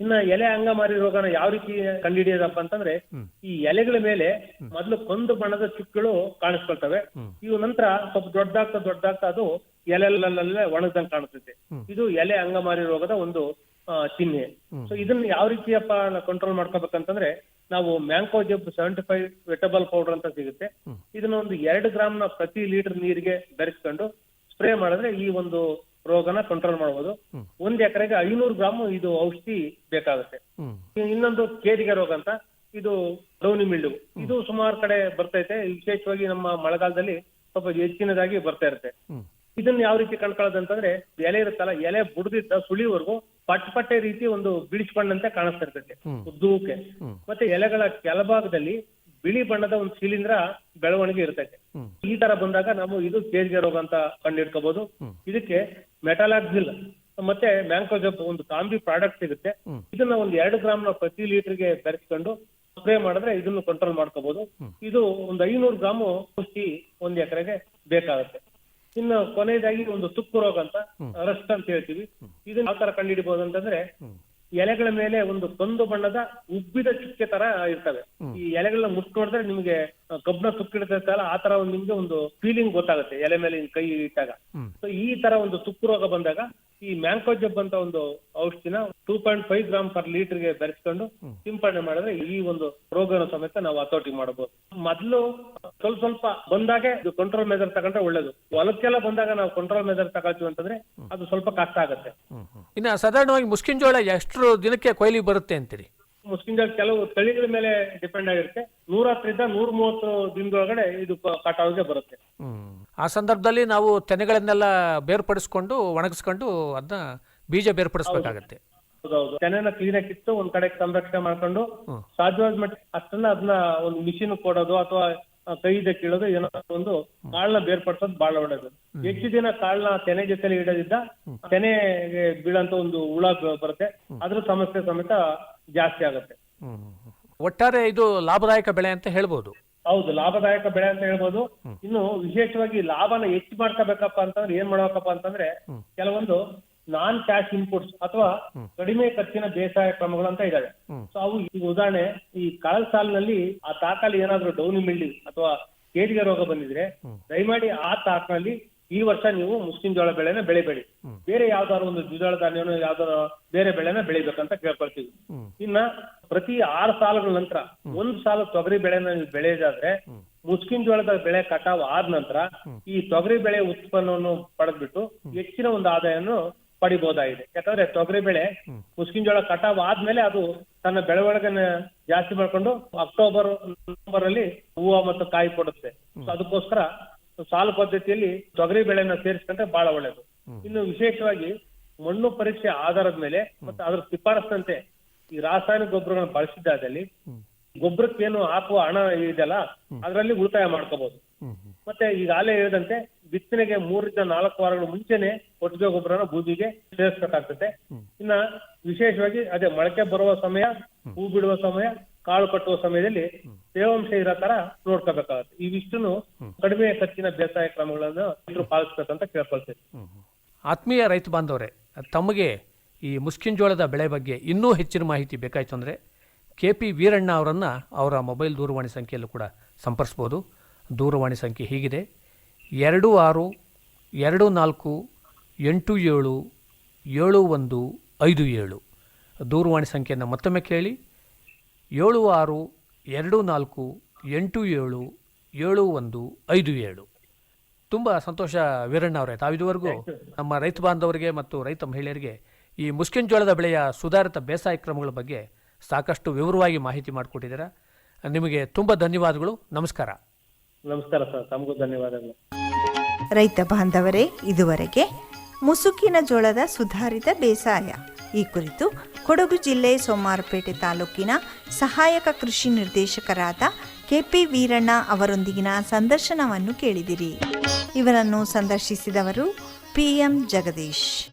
ಇನ್ನ ಎಲೆ ಅಂಗಮಾರಿ ರೋಗನ ಯಾವ ರೀತಿ ಕಂಡುಹಿಡಿಯೋದಪ್ಪ ಅಂತಂದ್ರೆ ಈ ಎಲೆಗಳ ಮೇಲೆ ಮೊದಲು ಕಂದು ಬಣ್ಣದ ಚುಕ್ಕಿಗಳು ಕಾಣಿಸ್ಕೊಳ್ತವೆ. ಇವು ನಂತರ ಸ್ವಲ್ಪ ದೊಡ್ಡದಾಗ್ತಾ ದೊಡ್ಡದಾಗ್ತಾ ಅದು ಎಲೆಲ್ಲೇ ಒಣಗ್ದಂಗ್ ಕಾಣಿಸುತ್ತೆ. ಇದು ಎಲೆ ಅಂಗಮಾರಿ ರೋಗದ ಒಂದು ಚಿಹ್ನೆ. ಸೊ ಇದನ್ನ ಯಾವ ರೀತಿಯಪ್ಪ ಕಂಟ್ರೋಲ್ ಮಾಡ್ಕೋಬೇಕಂತಂದ್ರೆ ನಾವು mancozeb seventy five wettable powder ಅಂತ ಸಿಗುತ್ತೆ. ಇದನ್ನ ಒಂದು ಎರಡು ಗ್ರಾಮ್ನ ಪ್ರತಿ ಲೀಟರ್ ನೀರಿಗೆ ಬೆರೆಸ್ಕೊಂಡು ಸ್ಪ್ರೇ ಮಾಡಿದ್ರೆ ಈ ಒಂದು ರೋಗನ ಕಂಟ್ರೋಲ್ ಮಾಡಬಹುದು ಒಂದ್ ಎಕರೆಗೆ ಐನೂರು ಗ್ರಾಮ್ ಇದು ಔಷಧಿ ಬೇಕಾಗುತ್ತೆ. ಇನ್ನೊಂದು ಕೇರಿಗೆ ರೋಗ ಅಂತ ಇದು ಡೌನಿ ಮಿಲ್ಡು ಇದು ಸುಮಾರು ಕಡೆ ಬರ್ತೈತೆ. ವಿಶೇಷವಾಗಿ ನಮ್ಮ ಮಳೆಗಾಲದಲ್ಲಿ ಸ್ವಲ್ಪ ಹೆಚ್ಚಿನದಾಗಿ ಬರ್ತಾ ಇರುತ್ತೆ. ಇದನ್ನ ಯಾವ ರೀತಿ ಕಣ್ಕೊಳ್ಳೋದಂತಂದ್ರೆ ಎಲೆ ಇರುತ್ತಲ್ಲ ಎಲೆ ಬುಡದಿದ್ದ ಸುಳಿವರೆಗೂ ಪಟ್ ಪಟ್ಟೆ ರೀತಿ ಒಂದು ಬಿಳಿಸ್ಕೊಂಡಂತೆ ಕಾಣಿಸ್ತಾ ಇರ್ತೈತೆ ಉದ್ದೂಕೆ ಮತ್ತೆ ಎಲೆಗಳ ಕೆಳಭಾಗದಲ್ಲಿ ಬಿಳಿ ಬಣ್ಣದ ಒಂದು ಶಿಲೀಂಧ್ರ ಬೆಳವಣಿಗೆ ಇರ್ತೈತೆ. ಈ ತರ ಬಂದಾಗ ನಾವು ಇದು ಕೇಜ್ಗೆ ರೋಗ ಅಂತ ಕಂಡಿಡ್ಕೋಬಹುದು ಇದಕ್ಕೆ ಮೆಟಾಲಾಕ್ಸಿಲ್ ಮತ್ತೆ ಮ್ಯಾಂಕೋಜಬ್ ಒಂದು ಕಾಂಬಿ ಪ್ರಾಡಕ್ಟ್ ಸಿಗುತ್ತೆ. ಇದನ್ನ ಒಂದು ಎರಡು ಗ್ರಾಮ್ನ ಪ್ರತಿ ಲೀಟರ್ಗೆ ಬೆರೆಸ್ಕೊಂಡು ಸ್ಪ್ರೇ ಮಾಡಿದ್ರೆ ಇದನ್ನು ಕಂಟ್ರೋಲ್ ಮಾಡ್ಕೋಬಹುದು ಇದು ಒಂದು ಐನೂರು ಗ್ರಾಮು ಔಷಧಿ ಒಂದ್ ಎಕರೆಗೆ ಬೇಕಾಗುತ್ತೆ. ಇನ್ನು ಕೊನೆಯದಾಗಿ ಒಂದು ತುಕ್ಕು ರೋಗ ಅಂತ ರಸ್ಟ್ ಅಂತ ಹೇಳ್ತೀವಿ. ಇದನ್ನ ಯಾವ ತರ ಕಂಡುಹಿಡಬಹುದು ಅಂತಂದ್ರೆ ಎಲೆಗಳ ಮೇಲೆ ಒಂದು ಕಂದು ಬಣ್ಣದ ಉಬ್ಬಿದ ಚುಕ್ಕೆ ತರ ಇರ್ತವೆ. ಈ ಎಲೆಗಳನ್ನ ಮುಟ್ ನೋಡಿದ್ರೆ ನಿಮ್ಗೆ ಕಬ್ಬನ ಕಬ್ಬಿಣ ತುಕ್ಕಿಡ್ತೈತಲ್ಲ ಆ ತರ ಒಂದು ನಿಮ್ಗೆ ಒಂದು ಫೀಲಿಂಗ್ ಗೊತ್ತಾಗುತ್ತೆ ಎಲೆ ಮೇಲೆ ಕೈ ಇಟ್ಟಾಗ. ಸೊ ಈ ತರ ಒಂದು ತುಕ್ಕು ರೋಗ ಬಂದಾಗ ಈ ಮ್ಯಾಂಕೋಜಬ್ ಅಂತ ಒಂದು ಔಷಧಿನ two point five gram per ಲೀಟರ್ಗೆ ಬೆರೆಸ್ಕೊಂಡು ಸಿಂಪಡಣೆ ಮಾಡಿದ್ರೆ ಈ ಒಂದು ರೋಗನ ಸಮೇತ ನಾವು ಹತೋಟಿ ಮಾಡಬಹುದು. ಮೊದಲು ಸ್ವಲ್ಪ ಸ್ವಲ್ಪ ಬಂದಾಗೆ ಇದು ಕಂಟ್ರೋಲ್ ಮೆಜರ್ ತಗೊಂಡ್ರೆ ಒಳ್ಳೇದು. ಹೊಲಕ್ಕೆಲ್ಲ ಬಂದಾಗ ನಾವು ಕಂಟ್ರೋಲ್ ಮೆಜರ್ ತಗೊಳ್ತೀವಿ ಅಂತಂದ್ರೆ ಅದು ಸ್ವಲ್ಪ ಕಷ್ಟ ಆಗುತ್ತೆ. ಇನ್ನ ಸಾಧಾರಣವಾಗಿ ಮುಸ್ಕಿನ ಜೋಳ ಎಷ್ಟು ದಿನಕ್ಕೆ ಕೊಯ್ಲಿ ಬರುತ್ತೆ ಅಂತೀರಿ? ಮುಸ್ಕಿನ್ ಜೋಳ ಕೆಲವು ತಳಿಗಳ ಮೇಲೆ ಡಿಪೆಂಡ್ ಆಗಿರುತ್ತೆ. ನೂರ ಹತ್ತರಿಂದ ನೂರ ಮೂವತ್ತು ದಿನದೊಳಗಡೆ ಇದು ಕಟಾವಿಗೆ ಬರುತ್ತೆ. ಆ ಸಂದರ್ಭದಲ್ಲಿ ನಾವು ತೆನೆಗಳನ್ನೆಲ್ಲ ಬೇರ್ಪಡಿಸ್ಕೊಂಡು ಒಣಗಿಸ್ಕೊಂಡು ಅದನ್ನ ಬೀಜ ಬೇರ್ಪಡಿಸ್ಬೇಕಾಗತ್ತೆ. ಹೌದೌದು ತೆನೆನ ಕ್ಲೀನ್ ಆಗಿ ಕಿತ್ತು ಒಂದ್ ಕಡೆ ಸಂರಕ್ಷಣೆ ಮಾಡ್ಕೊಂಡು ಸಾಧ್ಯವಾದ ಮಟ್ಟ ಅಷ್ಟನ್ನ ಅದನ್ನ ಒಂದು ಮಿಷಿನ್ ಕೊಡೋದು ಅಥವಾ ಕೈಯಿಂದ ಕೀಳೋದು ಏನೋ ಒಂದು ಕಾಳನ್ನ ಬೇರ್ಪಡಿಸೋದು ಬಹಳ ಒಳ್ಳೇದು. ಹೆಚ್ಚು ದಿನ ಕಾಳನ್ನ ತೆನೆ ಜೊತೆಲಿ ಇಡೋದ್ರಿಂದ ತೆನೆಗೆ ಬೀಳಂತ ಒಂದು ಹುಳ ಬರುತ್ತೆ. ಅದ್ರ ಸಮಸ್ಯೆ ಸಮೇತ ಜಾಸ್ತಿ ಆಗುತ್ತೆ. ಒಟ್ಟಾರೆ ಇದು ಲಾಭದಾಯಕ ಬೆಳೆ ಅಂತ ಹೇಳ್ಬೋದು. ಹೌದು ಲಾಭದಾಯಕ ಬೆಳೆ ಅಂತ ಹೇಳ್ಬೋದು. ಇನ್ನು ವಿಶೇಷವಾಗಿ ಲಾಭನ ಹೆಚ್ಚು ಮಾಡ್ಕೋಬೇಕಪ್ಪ ಅಂತಂದ್ರೆ ಏನ್ ಮಾಡ್ಬೇಕಪ್ಪ ಅಂತಂದ್ರೆ ಕೆಲವೊಂದು ನಾನ್ ಕ್ಯಾಶ್ ಇನ್ಪುಟ್ಸ್ ಅಥವಾ ಕಡಿಮೆ ಖರ್ಚಿನ ಬೇಸಾಯ ಕ್ರಮಗಳು ಅಂತ ಇದಾವೆ. ಸೊ ಅವು ಈಗ ಉದಾಹರಣೆ ಈ ಕಳದ ಸಾಲಿನಲ್ಲಿ ಆ ತಾಕಲ್ಲಿ ಏನಾದ್ರೂ ಡೌನಿ ಮಿಲ್ಡಿ ಅಥವಾ ಕೇದಿಗೆ ರೋಗ ಬಂದಿದ್ರೆ ದಯಮಾಡಿ ಆ ತಾಕನಲ್ಲಿ ಈ ವರ್ಷ ನೀವು ಮುಸ್ಲಿಂ ಜೋಳ ಬೆಳೆನ ಬೆಳಿಬೇಡಿ. ಬೇರೆ ಯಾವ್ದಾದ್ರು ಒಂದು ದ್ವಿದಳ ಧಾನ್ಯನೋ ಯಾವ್ದಾದ್ರು ಬೇರೆ ಬೆಳೆನ ಬೆಳಿಬೇಕಂತ ಕೇಳ್ಕೊಳ್ತೀವಿ. ಇನ್ನ ಪ್ರತಿ ಆರು ಸಾಲಗಳ ನಂತರ ಒಂದು ಸಾಲು ತೊಗರಿ ಬೆಳೆನ ನೀವು ಬೆಳೆಯೋದಾದ್ರೆ ಮುಸ್ಕಿನ್ ಜೋಳದ ಬೆಳೆ ಕಟಾವ್ ಆದ ನಂತರ ಈ ತೊಗರಿ ಬೆಳೆ ಉತ್ಪನ್ನವನ್ನು ಪಡೆದ್ಬಿಟ್ಟು ಹೆಚ್ಚಿನ ಒಂದು ಆದಾಯವನ್ನು ಪಡಿಬಹುದಾಗಿದೆ ಯಾಕಂದ್ರೆ ತೊಗರಿ ಬೆಳೆ ಮುಸ್ಕಿನ್ ಜೋಳ ಕಟಾವ್ ಆದ್ಮೇಲೆ ಅದು ತನ್ನ ಬೆಳವಣಿಗೆನ ಜಾಸ್ತಿ ಮಾಡ್ಕೊಂಡು ಅಕ್ಟೋಬರ್ ನವೆಂಬರ್ ಅಲ್ಲಿ ಹೂವು ಮತ್ತು ಕಾಯಿ ಕೊಡುತ್ತೆ. ಸೊ ಅದಕ್ಕೋಸ್ಕರ ಸಾಲು ಪದ್ಧತಿಯಲ್ಲಿ ತೊಗರಿ ಬೆಳೆಯನ್ನ ಸೇರಿಸಿಕೊಂಡ್ರೆ ಬಹಳ ಒಳ್ಳೇದು. ಇನ್ನು ವಿಶೇಷವಾಗಿ ಮಣ್ಣು ಪರೀಕ್ಷೆ ಆಧಾರದ ಮೇಲೆ ಮತ್ತೆ ಅದ್ರ ಶಿಫಾರಸ್ಸಂತೆ ಈ ರಾಸಾಯನಿಕ ಗೊಬ್ಬರಗಳನ್ನ ಬಳಸಿದ್ದಾದಲ್ಲಿ ಗೊಬ್ಬರಕ್ಕೇನು ಹಾಕುವ ಹಣ ಇದೆಯಲ್ಲ ಅದರಲ್ಲಿ ಉಳಿತಾಯ ಮಾಡ್ಕೋಬಹುದು ಮತ್ತೆ ಈಗಾಗಲೇ ಹೇಳಿದಂತೆ ಬಿತ್ತನೆಗೆ ಮೂರರಿಂದ ನಾಲ್ಕು ವಾರಗಳ ಮುಂಚೆನೆ ಕೊಟ್ಟಿಗೆ ಗೊಬ್ಬರನ ಭೂಮಿಗೆ ಸೇರಿಸಬೇಕಾಗ್ತದೆ. ಇನ್ನ ವಿಶೇಷವಾಗಿ ಅದೇ ಮೊಳಕೆ ಬರುವ ಸಮಯ ಹೂ ಬಿಡುವ ಸಮಯ ಕಾಳು ಕಟ್ಟುವ ಸಮಯದಲ್ಲಿ ತೇವಾಂಶ ಇರೋ ತರ ನೋಡ್ಕೋಬೇಕಾಗುತ್ತೆ. ಇವಿಷ್ಟನ್ನು ಕಡಿಮೆ ಖರ್ಚಿನ ಬೇಸಾಯ ಕ್ರಮಗಳನ್ನು ಎಲ್ಲರೂ ಪಾಲಿಸ್ಬೇಕಂತ ಕೇಳ್ಕೊಳ್ತೇವೆ. ಆತ್ಮೀಯ ರೈತ ಬಾಂಧವರೇ ತಮಗೆ ಈ ಮುಸ್ಕಿನ್ ಜೋಳದ ಬೆಳೆ ಬಗ್ಗೆ ಇನ್ನೂ ಹೆಚ್ಚಿನ ಮಾಹಿತಿ ಬೇಕಾಯಿತು ಅಂದರೆ ಕೆ ಪಿ ವೀರಣ್ಣ ಅವರನ್ನು ಅವರ ಮೊಬೈಲ್ ದೂರವಾಣಿ ಸಂಖ್ಯೆಯಲ್ಲೂ ಕೂಡ ಸಂಪರ್ಸ್ಬೋದು. ದೂರವಾಣಿ ಸಂಖ್ಯೆ ಹೀಗಿದೆ. ಎರಡು ಆರು ಎರಡು ನಾಲ್ಕು ಎಂಟು ಏಳು ಏಳು ಒಂದು ಐದು ಏಳು. ದೂರವಾಣಿ ಸಂಖ್ಯೆಯನ್ನು ಮತ್ತೊಮ್ಮೆ ಕೇಳಿ. ಏಳು ಆರು ಎರಡು ನಾಲ್ಕು ಎಂಟು ಏಳು ಏಳು ಒಂದು ಐದು ಏಳು. ತುಂಬ ಸಂತೋಷ ವೀರಣ್ಣ ಅವರೇ. ತಾವಿದುವರೆಗೂ ನಮ್ಮ ರೈತ ಬಾಂಧವರಿಗೆ ಮತ್ತು ರೈತ ಮಹಿಳೆಯರಿಗೆ ಈ ಮುಸ್ಕಿನ ಜೋಳದ ಬೆಳೆಯ ಸುಧಾರಿತ ಬೇಸಾಯ ಕ್ರಮಗಳ ಬಗ್ಗೆ ಸಾಕಷ್ಟು ವಿವರವಾಗಿ ಮಾಹಿತಿ ಮಾಡಿಕೊಟ್ಟಿದ್ದೀರಾ. ನಿಮಗೆ ತುಂಬ ಧನ್ಯವಾದಗಳು. ನಮಸ್ಕಾರ. ನಮಸ್ಕಾರ ಸರ್. ತಮಗೂ ಧನ್ಯವಾದಗಳು. ರೈತ ಬಾಂಧವರೇ ಇದುವರೆಗೆ ಮುಸುಕಿನ ಜೋಳದ ಸುಧಾರಿತ ಬೇಸಾಯ ಈ ಕುರಿತು ಕೊಡಗು ಜಿಲ್ಲೆ ಸೋಮಾರಪೇಟೆ ತಾಲೂಕಿನ ಸಹಾಯಕ ಕೃಷಿ ನಿರ್ದೇಶಕರಾದ ಕೆಪಿ ವೀರಣ್ಣ ಅವರೊಂದಿಗಿನ ಸಂದರ್ಶನವನ್ನು ಕೇಳಿದಿರಿ. ಇವರನ್ನು ಸಂದರ್ಶಿಸಿದವರು ಪಿಎಂ ಜಗದೀಶ್.